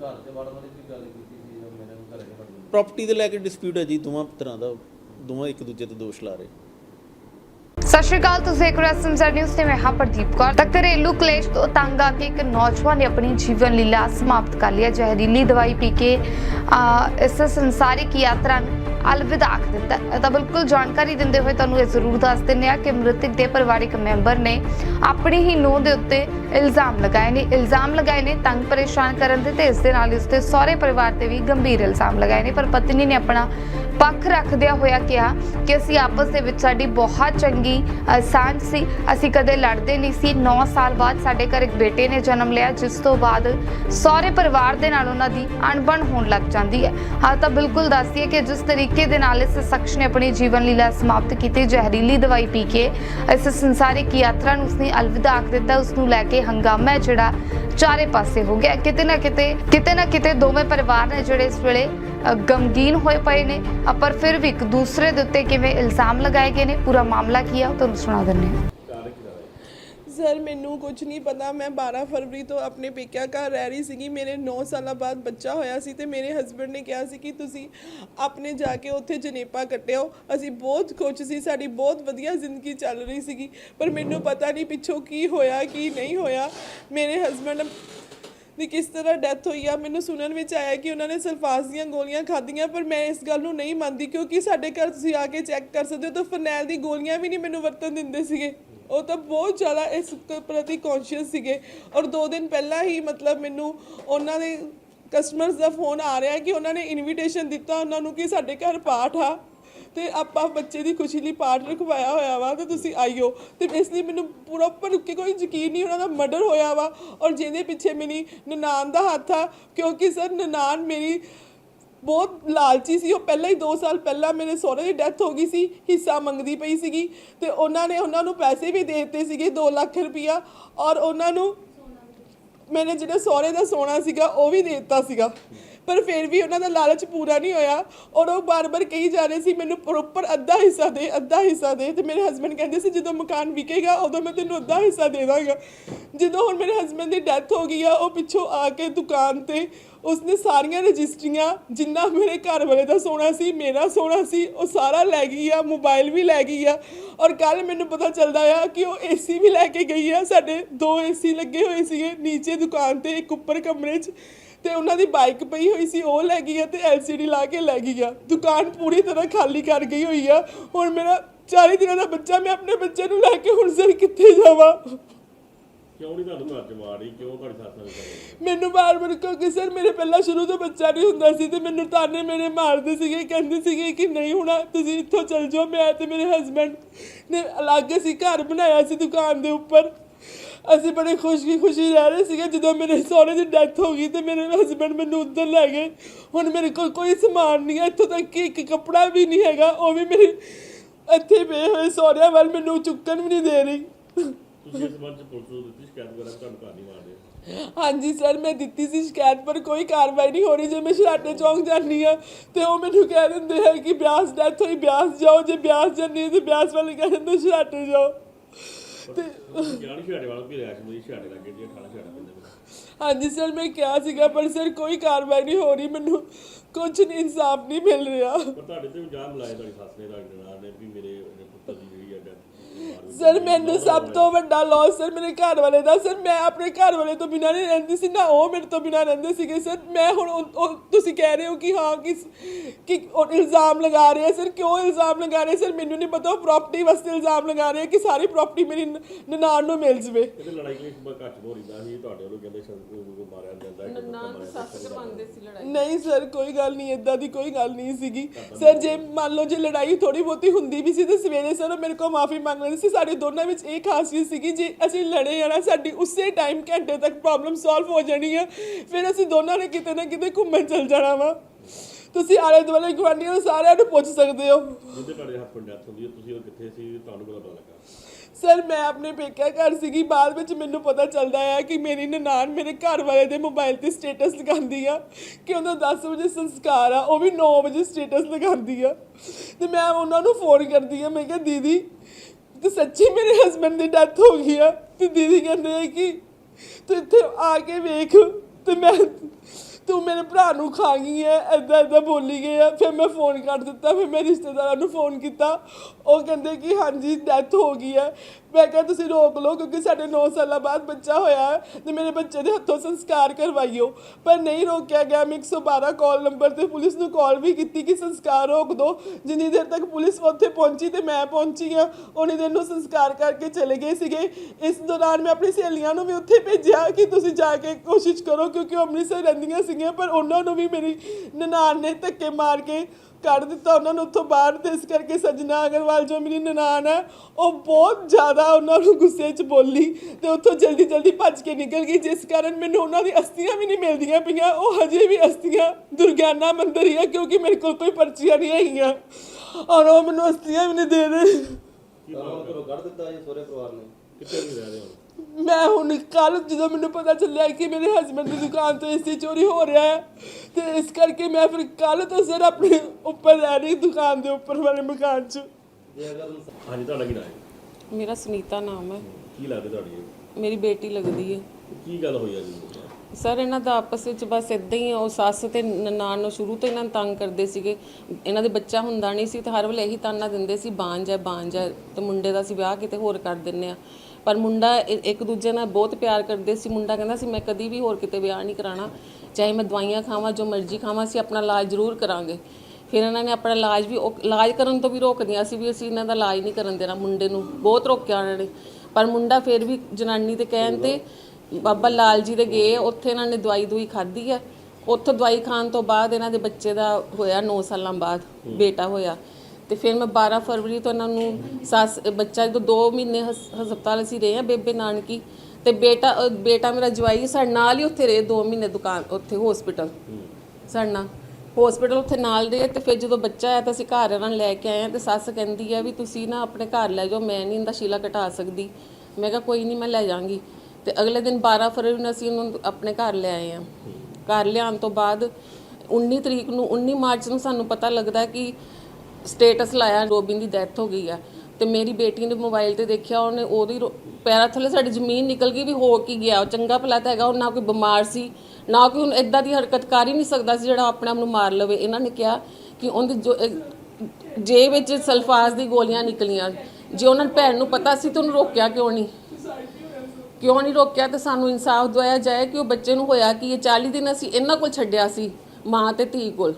ਘਰ ਦੇ ਵਾਲੀ ਵੀ ਗੱਲ ਕੀਤੀ ਸੀ ਮੇਰੇ ਨੂੰ ਘਰੇ। ਪ੍ਰਾਪਰਟੀ ਦੇ ਲੈ ਕੇ ਡਿਸਪਿਊਟ ਹੈ ਜੀ ਦੋਵਾਂ ਤਰ੍ਹਾਂ ਦਾ ਦੋਵਾਂ ਇੱਕ ਦੂਜੇ ਤੇ ਦੋਸ਼ ਲਾ ਰਹੇ। ਸਤਿ ਸ਼੍ਰੀ ਅਕਾਲ, ਤੁਸੀਂ ਦੇਖ ਰਹੇ ਹੋ ਸਮਝਾ ਨਿਊਜ਼ ਤੇ ਮੈਂ ਹਾਂ ਪ੍ਰਦੀਪ ਕੌਰ। ਤਾਂ ਘਰੇਲੂ ਕਲੇਸ਼ ਤੋਂ ਤੰਗ ਆ ਕੇ ਇੱਕ ਨੌਜਵਾਨ ਨੇ ਆਪਣੀ ਜੀਵਨ ਲੀਲਾ ਸਮਾਪਤ ਕਰ ਲਿਆ। ਜ਼ਹਿਰੀਲੀ ਦਵਾਈ ਪੀ ਕੇ ਇਸ ਸੰਸਾਰਿਕ ਯਾਤਰਾ ਨੂੰ ਅਲਵਿਦਾ ਆਖ ਦਿੱਤਾ। ਤਾਂ ਬਿਲਕੁਲ ਜਾਣਕਾਰੀ ਦਿੰਦੇ ਹੋਏ ਤੁਹਾਨੂੰ ਇਹ ਜ਼ਰੂਰ ਦੱਸ ਦਿੰਦੇ ਆ ਕਿ ਮ੍ਰਿਤਕ ਦੇ ਪਰਿਵਾਰਿਕ ਮੈਂਬਰ ਨੇ ਆਪਣੀ ਹੀ ਨੂੰਹ ਦੇ ਉੱਤੇ ਇਲਜ਼ਾਮ ਲਗਾਏ ਨੇ। ਇਲਜ਼ਾਮ ਲਗਾਏ ਨੇ ਤੰਗ ਪਰੇਸ਼ਾਨ ਕਰਨ ਦੇ ਤੇ ਇਸ ਦੇ ਨਾਲ ਇਸ ਦੇ ਸਹੁਰੇ ਪਰਿਵਾਰ ਤੇ ਵੀ ਗੰਭੀਰ ਇਲਜ਼ਾਮ ਲਗਾਏ ਨੇ। ਪਰ ਪਤਨੀ ਨੇ ਆਪਣਾ ਪੱਖ ਰੱਖਦਿਆਂ ਹੋਇਆ ਕਿਹਾ ਕਿ ਅਸੀਂ ਆਪਸ ਦੇ ਵਿੱਚ ਸਾਡੀ ਬਹੁਤ ਚੰਗੀ ਸਾਂਝ ਸੀ। ਅਸੀਂ ਕਦੇ ਲੜਦੇ ਨਹੀਂ ਸੀ। 9 ਸਾਲ ਬਾਅਦ ਸਾਡੇ ਘਰ ਇੱਕ ਬੇਟੇ ਨੇ ਜਨਮ ਲਿਆ, ਜਿਸ ਤੋਂ ਬਾਅਦ ਸਹੁਰੇ ਪਰਿਵਾਰ ਦੇ ਨਾਲ ਉਹਨਾਂ ਦੀ ਅਣਬਣ ਹੋਣ ਲੱਗ ਜਾਂਦੀ ਹੈ। ਹਾਂ ਤਾਂ ਬਿਲਕੁਲ ਦੱਸਦੀ ਹੈ ਕਿ ਜਿਸ ਤਰੀਕੇ ਦੇ ਨਾਲ ਇਸ ਸ਼ਖਸ ਨੇ ਆਪਣੀ ਜੀਵਨ ਲੀਲਾ ਸਮਾਪਤ ਕੀਤੀ, ਜ਼ਹਿਰੀਲੀ ਦਵਾਈ ਪੀ ਕੇ ਇਸ ਸੰਸਾਰਿਕ ਯਾਤਰਾ ਨੂੰ ਉਸਨੇ ਅਲਵਿਦਾ ਆਖ ਦਿੱਤਾ ਉਸ ਨੂੰ ਲੈ ਕੇ ਹੰਗਾਮਾ ਜਿਹੜਾ ਚਾਰੇ ਪਾਸੇ ਹੋ ਗਿਆ। ਕਿਤੇ ਨਾ ਕਿਤੇ ਕਿਤੇ ਨਾ ਕਿਤੇ ਦੋਵੇਂ ਪਰਿਵਾਰ ਨੇ ਜਿਹੜੇ ਇਸ ਵੇਲੇ ਗਮਗੀਨ ਹੋਏ ਪਏ ਨੇ। ਪਰ ਫਿਰ ਵੀ ਇੱਕ ਦੂਸਰੇ ਦੇ ਉੱਤੇ ਕਿਵੇਂ ਇਲਜ਼ਾਮ ਲਗਾਏ ਗਏ ਨੇ, ਪੂਰਾ ਮਾਮਲਾ ਕੀ ਆ ਤੁਹਾਨੂੰ ਸੁਣਾ ਦਿੰਦੇ ਹਾਂ। ਸਰ, ਮੈਨੂੰ ਕੁਝ ਨਹੀਂ ਪਤਾ। ਮੈਂ 12 ਫਰਵਰੀ ਤੋਂ ਆਪਣੇ ਪੇਕਿਆਂ ਘਰ ਰਹਿ ਰਹੀ ਸੀਗੀ। ਮੇਰੇ 9 ਸਾਲਾਂ ਬਾਅਦ ਬੱਚਾ ਹੋਇਆ ਸੀ ਤੇ ਮੇਰੇ ਹਸਬੰਡ ਨੇ ਕਿਹਾ ਸੀ ਕਿ ਤੁਸੀਂ ਆਪਣੇ ਜਾ ਕੇ ਉੱਥੇ ਜਨੇਪਾ ਕੱਟਿਓ। ਅਸੀਂ ਬਹੁਤ ਖੁਸ਼ ਸੀ। ਸਾਡੀ ਬਹੁਤ ਵਧੀਆ ਜ਼ਿੰਦਗੀ ਚੱਲ ਰਹੀ ਸੀਗੀ। ਪਰ ਮੈਨੂੰ ਪਤਾ ਨਹੀਂ ਪਿੱਛੋਂ ਕੀ ਹੋਇਆ, ਕੀ ਨਹੀਂ ਹੋਇਆ। ਮੇਰੇ ਹਸਬੰਡ ਦੀ ਕਿਸ ਤਰ੍ਹਾਂ ਡੈਥ ਹੋਈ ਆ, ਮੈਨੂੰ ਸੁਣਨ ਵਿੱਚ ਆਇਆ ਕਿ ਉਹਨਾਂ ਨੇ ਸਲਫਾਸ ਦੀਆਂ ਗੋਲੀਆਂ ਖਾਧੀਆਂ, ਪਰ ਮੈਂ ਇਸ ਗੱਲ ਨੂੰ ਨਹੀਂ ਮੰਨਦੀ ਕਿਉਂਕਿ ਸਾਡੇ ਘਰ ਤੁਸੀਂ ਆ ਕੇ ਚੈੱਕ ਕਰ ਸਕਦੇ ਹੋ ਤਾਂ ਫਰਨੈਲ ਦੀ ਗੋਲੀਆਂ ਵੀ ਨਹੀਂ ਮੈਨੂੰ ਵਰਤਣ ਦਿੰਦੇ ਸੀਗੇ। ਉਹ ਤਾਂ ਬਹੁਤ ਜ਼ਿਆਦਾ ਇਸ ਪ੍ਰਤੀ ਕੌਨਸ਼ੀਅਸ ਸੀਗੇ। ਔਰ 2 ਦਿਨ ਪਹਿਲਾਂ ਹੀ ਮਤਲਬ ਮੈਨੂੰ ਉਹਨਾਂ ਦੇ ਕਸਟਮਰਸ ਦਾ ਫੋਨ ਆ ਰਿਹਾ ਕਿ ਉਹਨਾਂ ਨੇ ਇਨਵੀਟੇਸ਼ਨ ਦਿੱਤਾ ਉਹਨਾਂ ਨੂੰ ਕਿ ਸਾਡੇ ਘਰ ਪਾਠ ਆ। ਤੇ ਆਪਾਂ ਬੱਚੇ ਦੀ ਖੁਸ਼ੀ ਲਈ ਪਾਠ ਰਖਵਾਇਆ ਹੋਇਆ ਵਾ ਤੇ ਤੁਸੀਂ ਆਇਓ। ਤੇ ਇਸ ਲਈ ਮੈਨੂੰ ਪ੍ਰੋਪਰ ਰੁੱਕੇ ਕੋਈ ਯਕੀਨ ਨਹੀਂ ਉਹਨਾਂ ਦਾ ਮਰਡਰ ਹੋਇਆ ਵਾ। ਔਰ ਜਿਹਦੇ ਪਿੱਛੇ ਮੇਰੀ ਨਨਾਣ ਦਾ ਹੱਥ ਆ, ਕਿਉਂਕਿ ਸਰ ਨਨਾਨ ਮੇਰੀ ਬਹੁਤ ਲਾਲਚੀ ਸੀ। ਉਹ ਪਹਿਲਾਂ ਹੀ 2 ਸਾਲ ਪਹਿਲਾਂ ਮੇਰੇ ਸਹੁਰੇ ਦੀ ਡੈਥ ਹੋ ਗਈ ਸੀ। ਹਿੱਸਾ ਮੰਗਦੀ ਪਈ ਸੀਗੀ ਤੇ ਉਹਨਾਂ ਨੇ ਉਹਨਾਂ ਨੂੰ ਪੈਸੇ ਵੀ ਦੇ ਦਿੱਤੇ ਸੀਗੇ 2 ਲੱਖ ਰੁਪਈਆ ਔਰ ਉਹਨਾਂ ਨੂੰ ਮੇਰੇ ਜਿਹੜਾ ਸਹੁਰੇ ਦਾ ਸੋਨਾ ਸੀਗਾ ਉਹ ਵੀ ਦੇ ਦਿੱਤਾ ਸੀਗਾ। ਪਰ ਫਿਰ ਵੀ ਉਹਨਾਂ ਦਾ ਲਾਲਚ ਪੂਰਾ ਨਹੀਂ ਹੋਇਆ। ਔਰ ਉਹ ਬਾਰ-ਬਾਰ ਕਹੀ ਜਾ ਰਹੇ ਸੀ, ਮੈਨੂੰ ਪ੍ਰੋਪਰ ਅੱਧਾ ਹਿੱਸਾ ਦੇ, ਅੱਧਾ ਹਿੱਸਾ ਦੇ। ਤੇ ਮੇਰੇ ਹਸਬੰਡ ਕਹਿੰਦੇ ਸੀ, ਜਦੋਂ ਮਕਾਨ ਵਿਕੇਗਾ, ਉਦੋਂ ਮੈਂ ਤੈਨੂੰ ਅੱਧਾ ਹਿੱਸਾ ਦੇ ਦਾਂਗਾ। ਜਦੋਂ ਹੁਣ ਮੇਰੇ ਹਸਬੰਡ ਦੀ ਡੈਥ ਹੋ ਗਈ ਆ, ਉਹ ਪਿੱਛੋਂ ਆ ਕੇ ਦੁਕਾਨ ਤੇ ਉਸਨੇ ਸਾਰੀਆਂ ਰਜਿਸਟਰੀਆਂ, ਜਿੰਨਾ ਮੇਰੇ ਘਰ ਵਾਲੇ ਦਾ ਸੋਨਾ ਸੀ, ਮੇਰਾ ਸੋਨਾ ਸੀ, ਉਹ ਸਾਰਾ ਲੈ ਗਈ ਆ ਮੋਬਾਈਲ ਵੀ ਲੈ ਗਈ ਆ। ਔਰ ਕੱਲ ਮੈਨੂੰ ਪਤਾ ਚੱਲਦਾ ਆ ਕਿ ਉਹ ਏਸੀ ਵੀ ਲੈ ਕੇ ਗਈ ਆ। ਸਾਡੇ ਦੋ ਏਸੀ ਲੱਗੇ ਹੋਏ ਸੀਗੇ, ਨੀਚੇ ਦੁਕਾਨ ਤੇ, ਇੱਕ ਉੱਪਰ ਕਮਰੇ 'ਚ। ਤੇ ਉਹਨਾਂ ਦੀ ਬਾਈਕ ਪਈ ਹੋਈ ਸੀ ਉਹ ਲੈ ਗਈ ਆ ਤੇ ਐਲਸੀਡੀ ਲਾ ਕੇ ਲੈ ਗਈ ਆ। ਦੁਕਾਨ ਪੂਰੀ ਤਰ੍ਹਾਂ ਖਾਲੀ ਕਰ ਗਈ ਹੋਈ ਆ। ਹੁਣ ਮੇਰਾ 40 ਦਿਨਾਂ ਦਾ ਬੱਚਾ ਮੈਂ ਆਪਣੇ ਬੱਚੇ ਨੂੰ ਲੈ ਕੇ ਹੁਣ ਸਰ ਕਿੱਥੇ ਜਾਵਾਂ? ਕਿਉਂ ਨਹੀਂ ਤੁਹਾਨੂੰ ਚ ਮਾਰ? ਰਹੀ ਕਿਉਂ ਤੁਹਾਡੀ ਸੱਸ ਨਾਲ ਕਰ ਮੈਨੂੰ ਬਾਰ-ਬਾਰ ਕਿਉਂਕਿ ਸਰ ਮੇਰੇ ਪਹਿਲਾਂ ਸ਼ੁਰੂ ਤੋਂ ਬੱਚਾ ਨਹੀਂ ਹੁੰਦਾ ਸੀ ਤੇ ਮੈਨੂੰ ਤਾਨੇ ਮੇਰੇ ਮਾਰਦੇ ਸੀਗੇ ਕਹਿੰਦੇ ਸੀਗੇ ਕਿ ਨਹੀਂ ਹੋਣਾ ਤੁਸੀਂ ਇੱਥੋਂ ਚਲ ਜਾਓ ਮੈਂ ਤੇ ਮੇਰੇ ਹਸਬੰਡ ਨੇ ਅਲੱਗ ਅਸੀਂ ਘਰ ਬਣਾਇਆ ਸੀ ਦੁਕਾਨ ਦੇ ਉੱਪਰ। ਅਸੀਂ ਬੜੇ ਖੁਸ਼ੀ ਖੁਸ਼ੀ ਰਹਿ ਰਹੇ ਸੀਗੇ ਜਦੋਂ ਮੇਰੇ ਸਹੁਰੇ ਦੀ ਡੈਥ ਹੋ ਗਈ ਤੇ ਮੇਰੇ ਹਸਬੰਡ ਮੈਨੂੰ ਉੱਧਰ ਲੈ ਗਏ। ਹੁਣ ਮੇਰੇ ਕੋਲ ਕੋਈ ਸਮਾਨ ਨਹੀਂ ਹੈ ਇੱਥੋਂ ਤੱਕ ਕਿ ਇੱਕ ਕੱਪੜਾ ਵੀ ਨਹੀਂ ਹੈਗਾ ਉਹ ਵੀ ਮੇਰੇ ਇੱਥੇ ਪਏ ਹੋਏ ਸਹੁਰਿਆਂ ਵੱਲ ਮੈਨੂੰ ਚੁੱਕਣ ਵੀ ਨਹੀਂ ਦੇ ਰਹੀ। ਤੁਸੀਂ ਇਸ ਸੰਬੰਧ ਚ ਪੁਲਿਸ ਨੂੰ ਦਿੱਤੀ ਸ਼ਿਕਾਇਤ ਵਗੈਰਾ ਵੀ ਤੁਹਾਨੂੰ ਘਰ ਨਹੀਂ ਮਾਰ ਰਹੇ। ਹਾਂਜੀ ਸਰ ਮੈਂ ਦਿੱਤੀ ਸੀ ਸ਼ਿਕਾਇਤ ਪਰ ਕੋਈ ਕਾਰਵਾਈ ਨਹੀਂ ਹੋ ਰਹੀ। ਜੇ ਮੈਂ ਸ਼ਰਾਟੇ ਚੌਂਕ ਜਾਂਦੀ ਆ ਤੇ ਉਹ ਮੈਨੂੰ ਕਹਿ ਦਿੰਦੇ ਹੈ ਕਿ ਬਿਆਸ ਡੈਥ ਹੋਈ ਬਿਆਸ ਜਾਓ ਜੇ ਬਿਆਸ ਜਾਂਦੀ ਹੈ ਤੇ ਬਿਆਸ ਵਾਲੇ ਕਹਿ ਦਿੰਦੇ ਸ਼ਰਾਟੇ ਜਾਓ। ਤੇ ਗਿਆਨ ਛਾੜੇ ਵਾਲਾ ਵੀ ਰਿਆਸ਼ ਮੇਰੀ ਛਾੜੇ ਲੱਗੇ ਜੀ ਠਾਣਾ ਛਾੜਾ ਪੈਂਦਾ ਮੈਨੂੰ ਹਾਂਜੀ ਸਰ ਮੈਂ ਕਿਹਾ ਸੀਗਾ ਪਰ ਸਰ ਕੋਈ ਕਾਰਵਾਈ ਨਹੀਂ ਹੋ ਰਹੀ ਮੈਨੂੰ ਕੁਝ ਨਹੀਂ ਇਨਸਾਫ ਨਹੀਂ ਮਿਲ ਰਿਹਾ ਪਰ ਤੁਹਾਡੇ ਤੇ ਇਲਜ਼ਾਮ ਲਾਏ ਤੁਹਾਡੀ ਸੱਸ ਨੇ ਤੁਹਾਡੇ ਨਾਲ ਨੇ ਵੀ ਮੇਰੇ ਮੇਰੇ ਪੁੱਤਰ ਦੀ ਜਿਹੜੀ ਆ ਮਾਰ ਦਿੱਤੀ। ਸਰ ਮੈਨੂੰ ਸਭ ਤੋਂ ਵੱਡਾ ਲਾਸ ਸਰ ਮੇਰੇ ਘਰ ਵਾਲੇ ਦਾ ਸਰ ਮੈਂ ਆਪਣੇ ਘਰ ਵਾਲੇ ਤੋਂ ਬਿਨਾਂ ਨਹੀਂ ਰਹਿੰਦੀ ਸੀ ਨਾ ਉਹ ਮੇਰੇ ਤੋਂ ਬਿਨਾਂ ਰਹਿੰਦੇ ਸੀਗੇ ਸਰ ਮੈਂ ਹੁਣ ਉਹ- ਉਹ ਤੁਸੀਂ ਕਹਿ ਰਹੇ ਹੋ ਕਿ ਹਾਂ ਕਿ ਕਿ ਉਹ ਇਲਜ਼ਾਮ ਲਗਾ ਰਹੇ ਆ ਸਰ ਕਿਉਂ ਇਲਜ਼ਾਮ ਲਗਾ ਰਹੇ ਸਰ ਮੈਨੂੰ ਨਹੀਂ ਪਤਾ ਉਹ ਪ੍ਰਾਪਰਟੀ ਵਾਸਤੇ ਇਲਜ਼ਾਮ ਲਗਾ ਰਹੇ ਆ ਕਿ ਸਾਰੀ ਪ੍ਰਾਪਰਟੀ ਮੇਰੀ ਨ- ਨਨਾਣ ਨੂੰ ਮਿਲ ਜਵੇ। ਕਹਿੰਦੇ ਲੜਾਈ ਕੇਸ ਘੱਟ ਬੋਰੀਦਾ ਸੀ ਤੁਹਾਡੇ ਵੱਲੋਂ ਕਹਿੰਦੇ ਸ਼ੰਕੂ ਨੂੰ ਮਾਰਿਆ ਜਾਂਦਾ ਹੈ ਕਿ ਨਾ ਸੱਸ ਕਰਵਾਉਂਦੇ ਸੀ ਲੜਾਈ। ਨਹੀਂ ਸਰ ਕੋਈ ਗੱਲ ਨਹੀਂ ਇਦਾਂ ਦੀ ਕੋਈ ਗੱਲ ਨਹੀਂ ਸੀਗੀ। ਸਰ ਜੇ ਮੰਨ ਲਓ ਜੇ ਲੜਾਈ ਥੋੜੀ ਬਹੁਤੀ ਹੁੰਦੀ ਵੀ ਸੀ ਤੇ ਸਵੇਰੇ ਸਰ ਉਹ ਮੇਰੇ ਕੋਲ ਮਾਫੀ ਮੰਗ ਲੈਂਦੇ ਸੀ ਸਾਡੇ ਦੋਨਾਂ ਵਿੱਚ ਇਹ ਖਾਸੀਅਤ ਸੀਗੀ ਜੇ ਅਸੀਂ ਲੜੇ ਆ ਨਾ ਸਾਡੀ ਉਸੇ ਟਾਈਮ ਘੰਟੇ ਤੱਕ ਪ੍ਰੋਬਲਮ ਸੋਲਵ ਹੋ ਜਾਣੀ ਆ। ਫਿਰ ਅਸੀਂ ਦੋਨਾਂ ਨੇ ਕਿਤੇ ਨਾ ਕਿਤੇ ਘੁੰਮਣ ਚੱਲ ਜਾਣਾ ਵਾ। ਤੁਸੀਂ ਆਲੇ ਦੁਆਲੇ ਗੁਆਂਢੀਆਂ ਨੂੰ ਸਾਰਿਆਂ ਨੂੰ ਪੁੱਛ ਸਕਦੇ ਹੋ। ਜਿੱਦੇ ਤੁਹਾਡੇ ਹਸਬੰਡ ਡੈਥ ਹੁੰਦੀ ਹੈ ਤੁਸੀਂ ਉਹ ਕਿੱਥੇ ਸੀ ਤੁਹਾਨੂੰ ਪਤਾ ਲੱਗਾ? ਸਰ ਮੈਂ ਆਪਣੇ ਪੇਕਿਆ ਘਰ ਸੀਗੀ ਬਾਅਦ ਵਿੱਚ ਮੈਨੂੰ ਪਤਾ ਚੱਲਦਾ ਹੈ ਕਿ ਮੇਰੀ ਨਨਾਣ ਮੇਰੇ ਘਰ ਵਾਲੇ ਦੇ ਮੋਬਾਈਲ ਤੇ ਸਟੇਟਸ ਲਗਾਉਂਦੀ ਆ ਕਿ ਉਹਦਾ 10 ਵਜੇ ਸੰਸਕਾਰ ਆ ਉਹ ਵੀ 9 ਵਜੇ ਸਟੇਟਸ ਲਗਾਉਂਦੀ ਆ। ਤੇ ਮੈਂ ਉਹਨਾਂ ਨੂੰ ਫੋਨ ਕਰਦੀ ਆ ਮੈਂ ਕਿਹਾ ਦੀਦੀ ਤੇ ਸੱਚੀ ਮੇਰੇ ਹਸਬੰਡ ਦੀ ਡੈਥ ਹੋ ਗਈ ਆ ਤੇ ਦੀਦੀ ਕਹਿੰਦੇ ਆ ਕਿ ਤੂੰ ਇੱਥੇ ਆ ਕੇ ਵੇਖ ਤੇ ਮੈਂ ਤੂੰ ਮੇਰੇ ਭਰਾ ਨੂੰ ਖਾ ਗਈ ਐ ਐਦਾਂ ਐਦਾਂ ਬੋਲੀ ਗਈ ਐ ਫਿਰ ਮੈਂ ਫੋਨ ਕਰ ਦਿੱਤਾ, ਫਿਰ ਮੈਂ ਰਿਸ਼ਤੇਦਾਰਾਂ ਨੂੰ ਫੋਨ ਕੀਤਾ। ਉਹ ਕਹਿੰਦੇ ਕਿ ਹਾਂਜੀ ਡੈਥ ਹੋ ਗਈ ਐ। ਮੈਂ ਕਿਹਾ ਤੁਸੀਂ ਰੋਕ ਲਓ ਕਿਉਂਕਿ ਸਾਡੇ 9 ਸਾਲਾਂ ਬਾਅਦ ਬੱਚਾ ਹੋਇਆ ਹੈ ਤੇ ਮੇਰੇ ਬੱਚੇ ਦੇ ਹੱਥੋਂ ਸੰਸਕਾਰ ਕਰਵਾਈਓ। ਪਰ ਨਹੀਂ ਰੋਕਿਆ ਗਿਆ, ਮੈਂ 112 ਕਾਲ ਨੰਬਰ ਤੇ ਪੁਲਿਸ ਨੂੰ ਕਾਲ ਵੀ ਕੀਤੀ ਕਿ ਸੰਸਕਾਰ ਰੋਕ ਦਿਓ ਜਿੰਨੀ ਦੇਰ ਤੱਕ ਪੁਲਿਸ ਉੱਥੇ ਪਹੁੰਚੀ ਤੇ ਮੈਂ ਪਹੁੰਚੀ ਆ ਉਨੀ ਦੇਰ ਨੂੰ ਸੰਸਕਾਰ ਕਰਕੇ ਚਲੇ ਗਏ ਸੀਗੇ। ਇਸ ਦੌਰਾਨ ਮੈਂ ਆਪਣੀ ਸਹੇਲੀਆਂ ਨੂੰ ਵੀ ਉੱਥੇ ਭੇਜਿਆ ਕਿ ਤੁਸੀਂ ਜਾ ਕੇ ਕੋਸ਼ਿਸ਼ ਕਰੋ ਕਿਉਂਕਿ ਉਹ ਅੰਮ੍ਰਿਤਸਰ ਰਹਿੰਦੀਆਂ ਸੀਗੀਆਂ, ਪਰ ਉਹਨਾਂ ਨੂੰ ਵੀ ਮੇਰੀ ਨਨਾਣ ਨੇ ਧੱਕੇ ਮਾਰ ਕੇ ਕੱਢ ਦਿੱਤਾ ਉਹਨਾਂ ਨੂੰ ਉੱਥੋਂ ਬਾਹਰ ਤੇ ਇਸ ਕਰਕੇ ਸਜਣਾ ਅਗਰਵਾਲ ਜੋ ਮੇਰੀ ਨਨਾਣ ਹੈ, ਉਹ ਬਹੁਤ ਜ਼ਿਆਦਾ ਉਹਨਾਂ ਨੂੰ ਗੁੱਸੇ 'ਚ ਬੋਲੀ ਤੇ ਉੱਥੋਂ ਜਲਦੀ ਜਲਦੀ ਭੱਜ ਕੇ ਨਿਕਲ ਗਈ, ਜਿਸ ਕਾਰਨ ਮੈਨੂੰ ਉਹਨਾਂ ਦੀ ਅਸਥੀਆਂ ਵੀ ਨਹੀਂ ਮਿਲਦੀਆਂ ਪਈਆਂ, ਉਹ ਹਜੇ ਵੀ ਅਸਥੀਆਂ ਦੁਰਗਿਆਨਾ ਮੰਦਿਰ ਹੀ ਹੈ ਕਿਉਂਕਿ ਮੇਰੇ ਕੋਲ ਕੋਈ ਪਰਚੀਆਂ ਨਹੀਂ ਹੈਗੀਆਂ। ਔਰ ਉਹ ਮੈਨੂੰ ਅਸਥੀਆਂ ਵੀ ਨਹੀਂ ਦੇ ਰਹੇ। ਤੁਹਾਨੂੰ ਘਰੋਂ ਕੱਢ ਦਿੱਤਾ ਜੀ ਸਹੁਰੇ ਪਰਿਵਾਰ ਨੇ। ਕਿੱਥੇ ਨਹੀਂ ਰਹਿ ਰਹੇ ਹੁਣ? ਮੈਂ ਹੁਣ ਕੱਲ ਜਦੋਂ ਮੈਨੂੰ ਪਤਾ ਚੱਲਿਆ ਕਿ ਮੇਰੇ ਹਸਬੰਡ ਦੀ ਦੁਕਾਨ ਤੋਂ ਏਸੀ ਚੋਰੀ ਹੋ ਰਿਹਾ ਹੈ ਤੇ ਇਸ ਕਰਕੇ ਮੈਂ ਫਿਰ ਕੱਲ ਤੋਂ ਸਰ ਆਪਣੇ ਉੱਪਰ ਰਹਿ ਰਹੀ ਦੁਕਾਨ ਦੇ ਉੱਪਰ ਵਾਲੇ ਮਕਾਨ 'ਚ। ਜੇ ਅਗਰ ਹਾਂਜੀ ਤੁਹਾਡਾ ਕੀ ਨਾਮ ਹੈ? ਮੇਰਾ ਸੁਨੀਤਾ ਨਾਮ ਹੈ। ਕੀ ਲੱਗਦਾ ਤੁਹਾਡੀ ਇਹ? ਮੇਰੀ ਬੇਟੀ ਲੱਗਦੀ ਹੈ। ਕੀ ਗੱਲ ਹੋਈ ਆ ਜੀ ਸਰ, ਇਹਨਾਂ ਦਾ ਆਪਸ ਵਿੱਚ ਬਸ ਇਦਾਂ ਹੀ ਉਹ ਸੱਸ ਤੇ ਨਨਾਣ ਨੂੰ ਸ਼ੁਰੂ ਤੋਂ ਇਹਨਾਂ ਨੂੰ ਤੰਗ ਕਰਦੇ ਸੀਗੇ। ਇਹਨਾਂ ਦੇ ਬੱਚਾ ਹੁੰਦਾ ਨਹੀਂ ਸੀ ਤੇ ਹਰ ਵੇਲੇ ਇਹੀ ਤਾਨਾ ਦਿੰਦੇ ਸੀ, ਬਾਂਝ ਹੈ ਬਾਂਝ ਹੈ। ਤੇ ਮੁੰਡੇ ਦਾ ਅਸੀਂ ਵਿਆਹ ਕਿਤੇ ਹੋਰ ਕਰ ਦਿੰਨੇ ਆ। ਪਰ ਮੁੰਡਾ ਇੱਕ ਦੂਜੇ ਨਾਲ ਬਹੁਤ ਪਿਆਰ ਕਰਦੇ ਸੀ। ਮੁੰਡਾ ਕਹਿੰਦਾ ਸੀ, ਮੈਂ ਕਦੀ ਵੀ ਹੋਰ ਕਿਤੇ ਵਿਆਹ ਨਹੀਂ ਕਰਾਣਾ ਚਾਹੇ ਮੈਂ ਦਵਾਈਆਂ ਖਾਵਾਂ, ਜੋ ਮਰਜ਼ੀ ਖਾਵਾਂ ਸੀ ਆਪਣਾ ਇਲਾਜ ਜ਼ਰੂਰ ਕਰਾਂਗੇ। ਫਿਰ ਇਹਨਾਂ ਨੇ ਆਪਣਾ ਇਲਾਜ ਵੀ ਉਹ, ਇਲਾਜ ਕਰਨ ਤੋਂ ਵੀ ਰੋਕਦੀਆਂ ਸੀ ਵੀ ਅਸੀਂ ਇਹਨਾਂ ਦਾ ਇਲਾਜ ਨਹੀਂ ਕਰਨ ਦੇਣਾ, ਮੁੰਡੇ ਨੂੰ ਬਹੁਤ ਰੋਕਿਆ ਉਹਨਾਂ ਨੇ। ਪਰ ਮੁੰਡਾ ਫਿਰ ਵੀ ਜਨਾਨੀ ਦੇ ਕਹਿਣ ਤੇ ਬਾਬਾ ਲਾਲ ਜੀ ਦੇ ਗਏ ਉੱਥੇ ਇਹਨਾਂ ਨੇ ਦਵਾਈ ਦੂਈ ਖਾਧੀ ਹੈ। ਉੱਥੋਂ ਦਵਾਈ ਖਾਣ ਤੋਂ ਬਾਅਦ ਇਹਨਾਂ ਦੇ ਬੱਚੇ ਦਾ ਹੋਇਆ 9 ਸਾਲਾਂ ਬਾਅਦ ਬੇਟਾ ਹੋਇਆ। ਤੇ ਫਿਰ ਮੈਂ 12 ਫਰਵਰੀ ਤੋਂ ਇਹਨਾਂ ਨੂੰ ਸੱਸ ਬੱਚਾ ਜਦੋਂ 2 ਮਹੀਨੇ ਹਸ- ਹਸਪਤਾਲ ਅਸੀਂ ਰਹੇ ਆ ਬੇਬੇ ਨਾਨਕੀ ਤੇ ਬੇਟਾ ਅ, ਬੇਟਾ ਮੇਰਾ ਜਵਾਈ ਸਾਡੇ ਨਾਲ ਹੀ ਉੱਥੇ ਰਹੇ 2 ਮਹੀਨੇ ਦੁਕਾਨ ਉੱਥੇ ਹਸਪੀਟਲ ਸਾਡੇ ਨਾਲ। ਹਸਪੀਟਲ ਉੱਥੇ ਨਾਲ ਰਹੇ ਤੇ ਫਿਰ ਜਦੋਂ ਬੱਚਾ ਆਇਆ ਤਾਂ ਅਸੀਂ ਘਰ ਇਹਨਾਂ ਨੂੰ ਲੈ ਕੇ ਆਏ ਆ ਤੇ ਸੱਸ ਕਹਿੰਦੀ ਆ ਵੀ ਤੁਸੀਂ ਨਾ ਆਪਣੇ ਘਰ ਲੈ ਜਾਓ ਮੈਂ ਨਹੀਂ ਇਹਦਾ ਸ਼ੀਲਾ ਘਟਾ ਸਕਦੀ। ਮੈਂ ਕਿਹਾ ਕੋਈ ਨਹੀਂ ਮੈਂ ਲੈ ਜਾਵਾਂਗੀ। ਤੇ ਅਗਲੇ ਦਿਨ 12 ਫਰਵਰੀ ਨੂੰ ਅਸੀਂ ਉਹਨੂੰ ਆਪਣੇ ਘਰ ਲੈ ਆਏ ਆ ਘਰ ਲਿਆਉਣ ਤੋਂ ਬਾਅਦ 19 ਤਰੀਕ ਨੂੰ 19 ਮਾਰਚ ਨੂੰ ਸਾਨੂੰ ਪਤਾ ਲੱਗਦਾ ਕਿ ਸਟੇਟਸ ਲਾਇਆ ਰੋਬਿਨ ਦੀ ਡੈਥ ਹੋ ਗਈ ਆ। ਤੇ ਮੇਰੀ ਬੇਟੀ ਨੇ ਮੋਬਾਈਲ ਤੇ ਦੇਖਿਆ, ਉਹਨੇ ਉਹਦੀ ਰੋ- ਪੈਰਾਂ ਥੱਲੇ ਸਾਡੀ ਜ਼ਮੀਨ ਨਿਕਲ ਗਈ ਵੀ ਹੋ ਕੀ ਗਿਆ। ਉਹ ਚੰਗਾ ਭਲਾ ਤਾਂ ਹੈਗਾ, ਉਹ ਨਾ ਕੋਈ ਬਿਮਾਰ ਸੀ, ਨਾ ਕੋਈ ਹੁਣ ਇਦਾਂ ਦੀ ਹਰਕਤ ਕਰ ਹੀ ਨਹੀਂ ਸਕਦਾ ਸੀ ਜਿਹੜਾ ਆਪਣੇ ਆਪ ਨੂੰ ਮਾਰ ਲਵੇ। ਇਹਨਾਂ ਨੇ ਕਿਹਾ ਕਿ ਉਹਦੀ ਜੋ ਜੇ ਵਿੱਚ ਸਲਫਾਜ਼ ਦੀ ਗੋਲੀਆਂ ਨਿਕਲੀਆਂ। ਜੇ ਉਹਨਾਂ ਦੀ ਭੈਣ ਨੂੰ ਪਤਾ ਸੀ ਤਾਂ ਉਹਨੂੰ ਰੋਕਿਆ ਕਿਉਂ ਨਹੀਂ? ਕਿਉਂ ਨਹੀਂ ਰੋਕਿਆ ਤੇ ਸਾਨੂੰ ਇਨਸਾਫ ਦਵਾਇਆ ਜਾਏ ਕਿ ਉਹ ਬੱਚੇ ਨੂੰ ਹੋਇਆ ਕਿ ਇਹ 40 ਦਿਨ ਅਸੀਂ ਇਹਨਾਂ ਕੋਲ ਛੱਡਿਆ ਸੀ ਮਾਂ ਤੇ ਧੀ ਕੋਲ।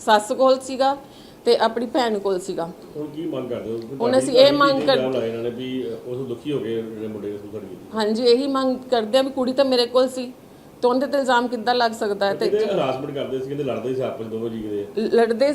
ਸੱਸ ਕੋਲ ਸੀਗਾ ਤੇ ਆਪਣੀ ਭੈਣ ਕੋਲ ਸੀਗਾ। ਹੁਣ ਕੀ ਮੰਗ ਕਰਦੇ ਹੋ? ਹੁਣ ਅਸੀਂ ਇਹ ਮੰਗ ਤੁਹਾਡੀ ਕਰ- ਇਲਜ਼ਾਮ ਲਾਏ ਇਹਨਾਂ ਨੇ ਵੀ ਉਸ ਦੁਖੀ ਹੋ ਗਏ ਜਿਹੜੇ ਮੁੰਡੇ ਨੇ ਸੁਸਾਈਡ ਕੀਤੀ ਹਾਂਜੀ ਇਹੀ ਮੰਗ ਕਰਦੇ ਆ ਵੀ ਕੁੜੀ ਤਾਂ ਮੇਰੇ ਕੋਲ ਸੀ ਤੇ ਉਹਦੇ ਤੇ ਇਲਜ਼ਾਮ ਕਿੱਦਾਂ ਲੱਗ ਸਕਦਾ ਹੈ ਤੇ ਹਰਾਸਮੈਂਟ ਕਰਦੇ ਸੀ ਕਹਿੰਦੇ ਲੜਦੇ ਸੀ ਆਪਸ ਦੋਨੋਂ ਜੀ ਦੇ ਲੜਦੇ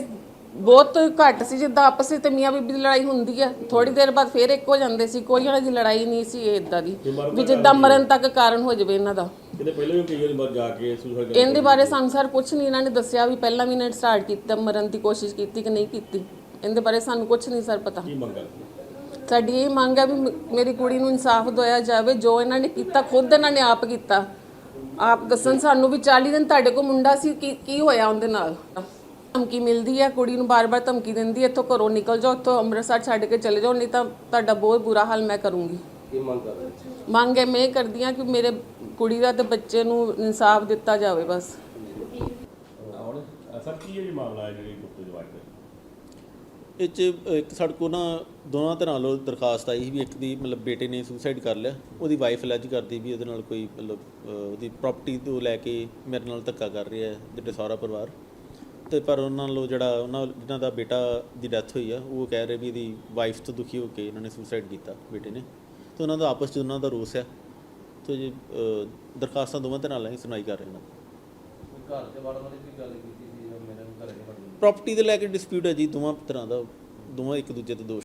ਬਹੁਤ ਘੱਟ ਸੀ ਜਿੱਦਾਂ ਆਪਸ ਵਿੱਚ ਤੇ ਮੀਆਂ ਬੀਬੀ ਦੀ ਲੜਾਈ ਹੁੰਦੀ ਹੈ ਥੋੜੀ ਦੇਰ ਬਾਅਦ ਫੇਰ ਇੱਕ ਹੋ ਜਾਂਦੇ ਸੀ ਕੋਈ ਉਹਨਾਂ ਦੀ ਲੜਾਈ ਨਹੀਂ ਸੀ ਇਹ ਇਦਾਂ ਦੀ ਵੀ ਜਿੱਦਾਂ ਮਰਨ ਤੱਕ ਕਾਰਨ ਹੋ ਜਾਵੇ ਇਹਨਾਂ ਦਾ। ਕਹਿੰਦੇ ਪਹਿਲਾਂ ਵੀ ਕਈ ਵਾਰੀ ਜਾ ਕੇ ਸੁਸਾਈਡ ਇਹਦੇ ਬਾਰੇ ਸਾਨੂੰ ਸਰ ਕੁਝ ਨਹੀਂ ਇਹਨਾਂ ਨੇ ਦੱਸਿਆ ਵੀ ਪਹਿਲਾਂ ਵੀ ਇਹਨਾਂ ਸਟਾਰਟ ਕੀਤਾ ਮਰਨ ਦੀ ਕੋਸ਼ਿਸ਼ ਕੀਤੀ ਕਿ ਨਹੀਂ ਕੀਤੀ। ਇਹਦੇ ਬਾਰੇ ਸਾਨੂੰ ਕੁਝ ਨਹੀਂ ਸਰ ਪਤਾ। ਕੀ ਮੰਗ ਸਾਡੀ ਇਹ ਮੰਗ ਹੈ ਵੀ ਮੇਰੀ ਕੁੜੀ ਨੂੰ ਇਨਸਾਫ ਦਿਵਾਇਆ ਜਾਵੇ ਜੋ ਇਹਨਾਂ ਨੇ ਕੀਤਾ ਖੁਦ ਇਹਨਾਂ ਨੇ ਆਪ ਕੀਤਾ। ਆਪ ਦੱਸਣ ਸਾਨੂੰ ਵੀ 40 ਦਿਨ ਤੁਹਾਡੇ ਕੋਲ ਮੁੰਡਾ ਸੀ ਕੀ ਕੀ ਹੋਇਆ ਉਹਦੇ ਨਾਲ? ਧਮਕੀ ਮਿਲਦੀ ਹੈ ਕੁੜੀ ਨੂੰ ਬਾਰ-ਬਾਰ ਧਮਕੀ ਦਿੰਦੀ ਹੈ ਇੱਥੋਂ ਘਰੋਂ ਨਿਕਲ ਜਾਓ ਇੱਥੋਂ ਅੰਮ੍ਰਿਤਸਰ ਛੱਡ ਕੇ ਚਲੇ ਜਾਓ ਨਹੀਂ ਤਾਂ ਤੁਹਾਡਾ ਬਹੁਤ ਬੁਰਾ ਹਾਲ ਮੈਂ ਕਰੂੰਗੀ। ਕੀ ਮੰਗ ਕਰ ਰਹੇ ਹੋ? ਮੰਗ ਹੈ ਮੈਂ ਕਰਦੀ ਹਾਂ ਕਿ ਮੇਰੇ ਕੁੜੀ ਦਾ ਤੇ ਬੱਚੇ ਨੂੰ ਇਨਸਾਫ ਦਿੱਤਾ ਜਾਵੇ ਬਸ। ਹੁਣ ਸਰ ਕੀ ਇਹ ਜੀ ਮਾਮਲਾ ਹੈ ਜਿਹੜੀ ਗੁੱਪਤ ਜਵਾਬ ਦਾ ਇਹ 'ਚ ਇੱਕ ਸਾਡੇ ਕੋਲ ਨਾ ਦੋਨਾਂ ਤਰ੍ਹਾਂ ਵੱਲੋਂ ਦਰਖਾਸਤ ਆਈ ਸੀ ਵੀ ਇੱਕ ਦੀ ਮਤਲਬ ਬੇਟੇ ਨੇ ਸੁਸਾਈਡ ਕਰ ਲਿਆ ਉਹਦੀ ਵਾਈਫ ਅਲੈਜ ਕਰਦੀ ਵੀ ਉਹਦੇ ਨਾਲ ਕੋਈ ਮਤਲਬ ਅਹ, ਉਹਦੀ ਪ੍ਰਾਪਰਟੀ ਤੋਂ ਲੈ ਕੇ ਮੇਰੇ ਨਾਲ ਧੱਕਾ ਕਰ ਰਿਹਾ ਹੈ ਜਿਹੜੇ ਸਾਰਾ ਪਰਿਵਾਰ। ਤੇ ਪਰ ਉਹਨਾਂ ਵੱਲੋਂ ਜਿਹੜਾ ਉਹਨਾਂ ਜਿਨ੍ਹਾਂ ਦਾ ਬੇਟਾ ਦੀ ਡੈਥ ਹੋਈ ਆ ਉਹ ਕਹਿ ਰਹੇ ਵੀ ਇਹਦੀ ਵਾਈਫ ਤੋਂ ਦੁਖੀ ਹੋ ਕੇ ਇਹਨਾਂ ਨੇ ਸੁਸਾਈਡ ਕੀਤਾ ਬੇਟੇ ਨੇ। ਤੇ ਉਹਨਾਂ ਦਾ ਆਪਸ 'ਚ ਉਹਨਾਂ ਦਾ ਰੋਸ ਆ। ਤੇ ਜੀ ਦਰਖਾਸਤਾਂ ਦੋਵਾਂ ਤਰ੍ਹਾਂ ਨਾਲ ਹੀ ਸੁਣਾਈ ਕਰ ਰਹੇ ਨੇ ਘਰ ਤੇ ਵੜਨ ਵਾਲੀ ਕੀ ਗੱਲ ਕੀਤੀ ਸੀ ਮੇਰੇ ਘਰੇ ਵੜਨ ਪ੍ਰਾਪਰਟੀ ਦੇ ਲੈ ਕੇ ਡਿਸਪਿਊਟ ਹੈ ਜੀ ਦੋਵਾਂ ਤਰ੍ਹਾਂ ਦਾ। ਦੋਵਾਂ ਇੱਕ ਦੂਜੇ ਤੇ ਦੋਸ਼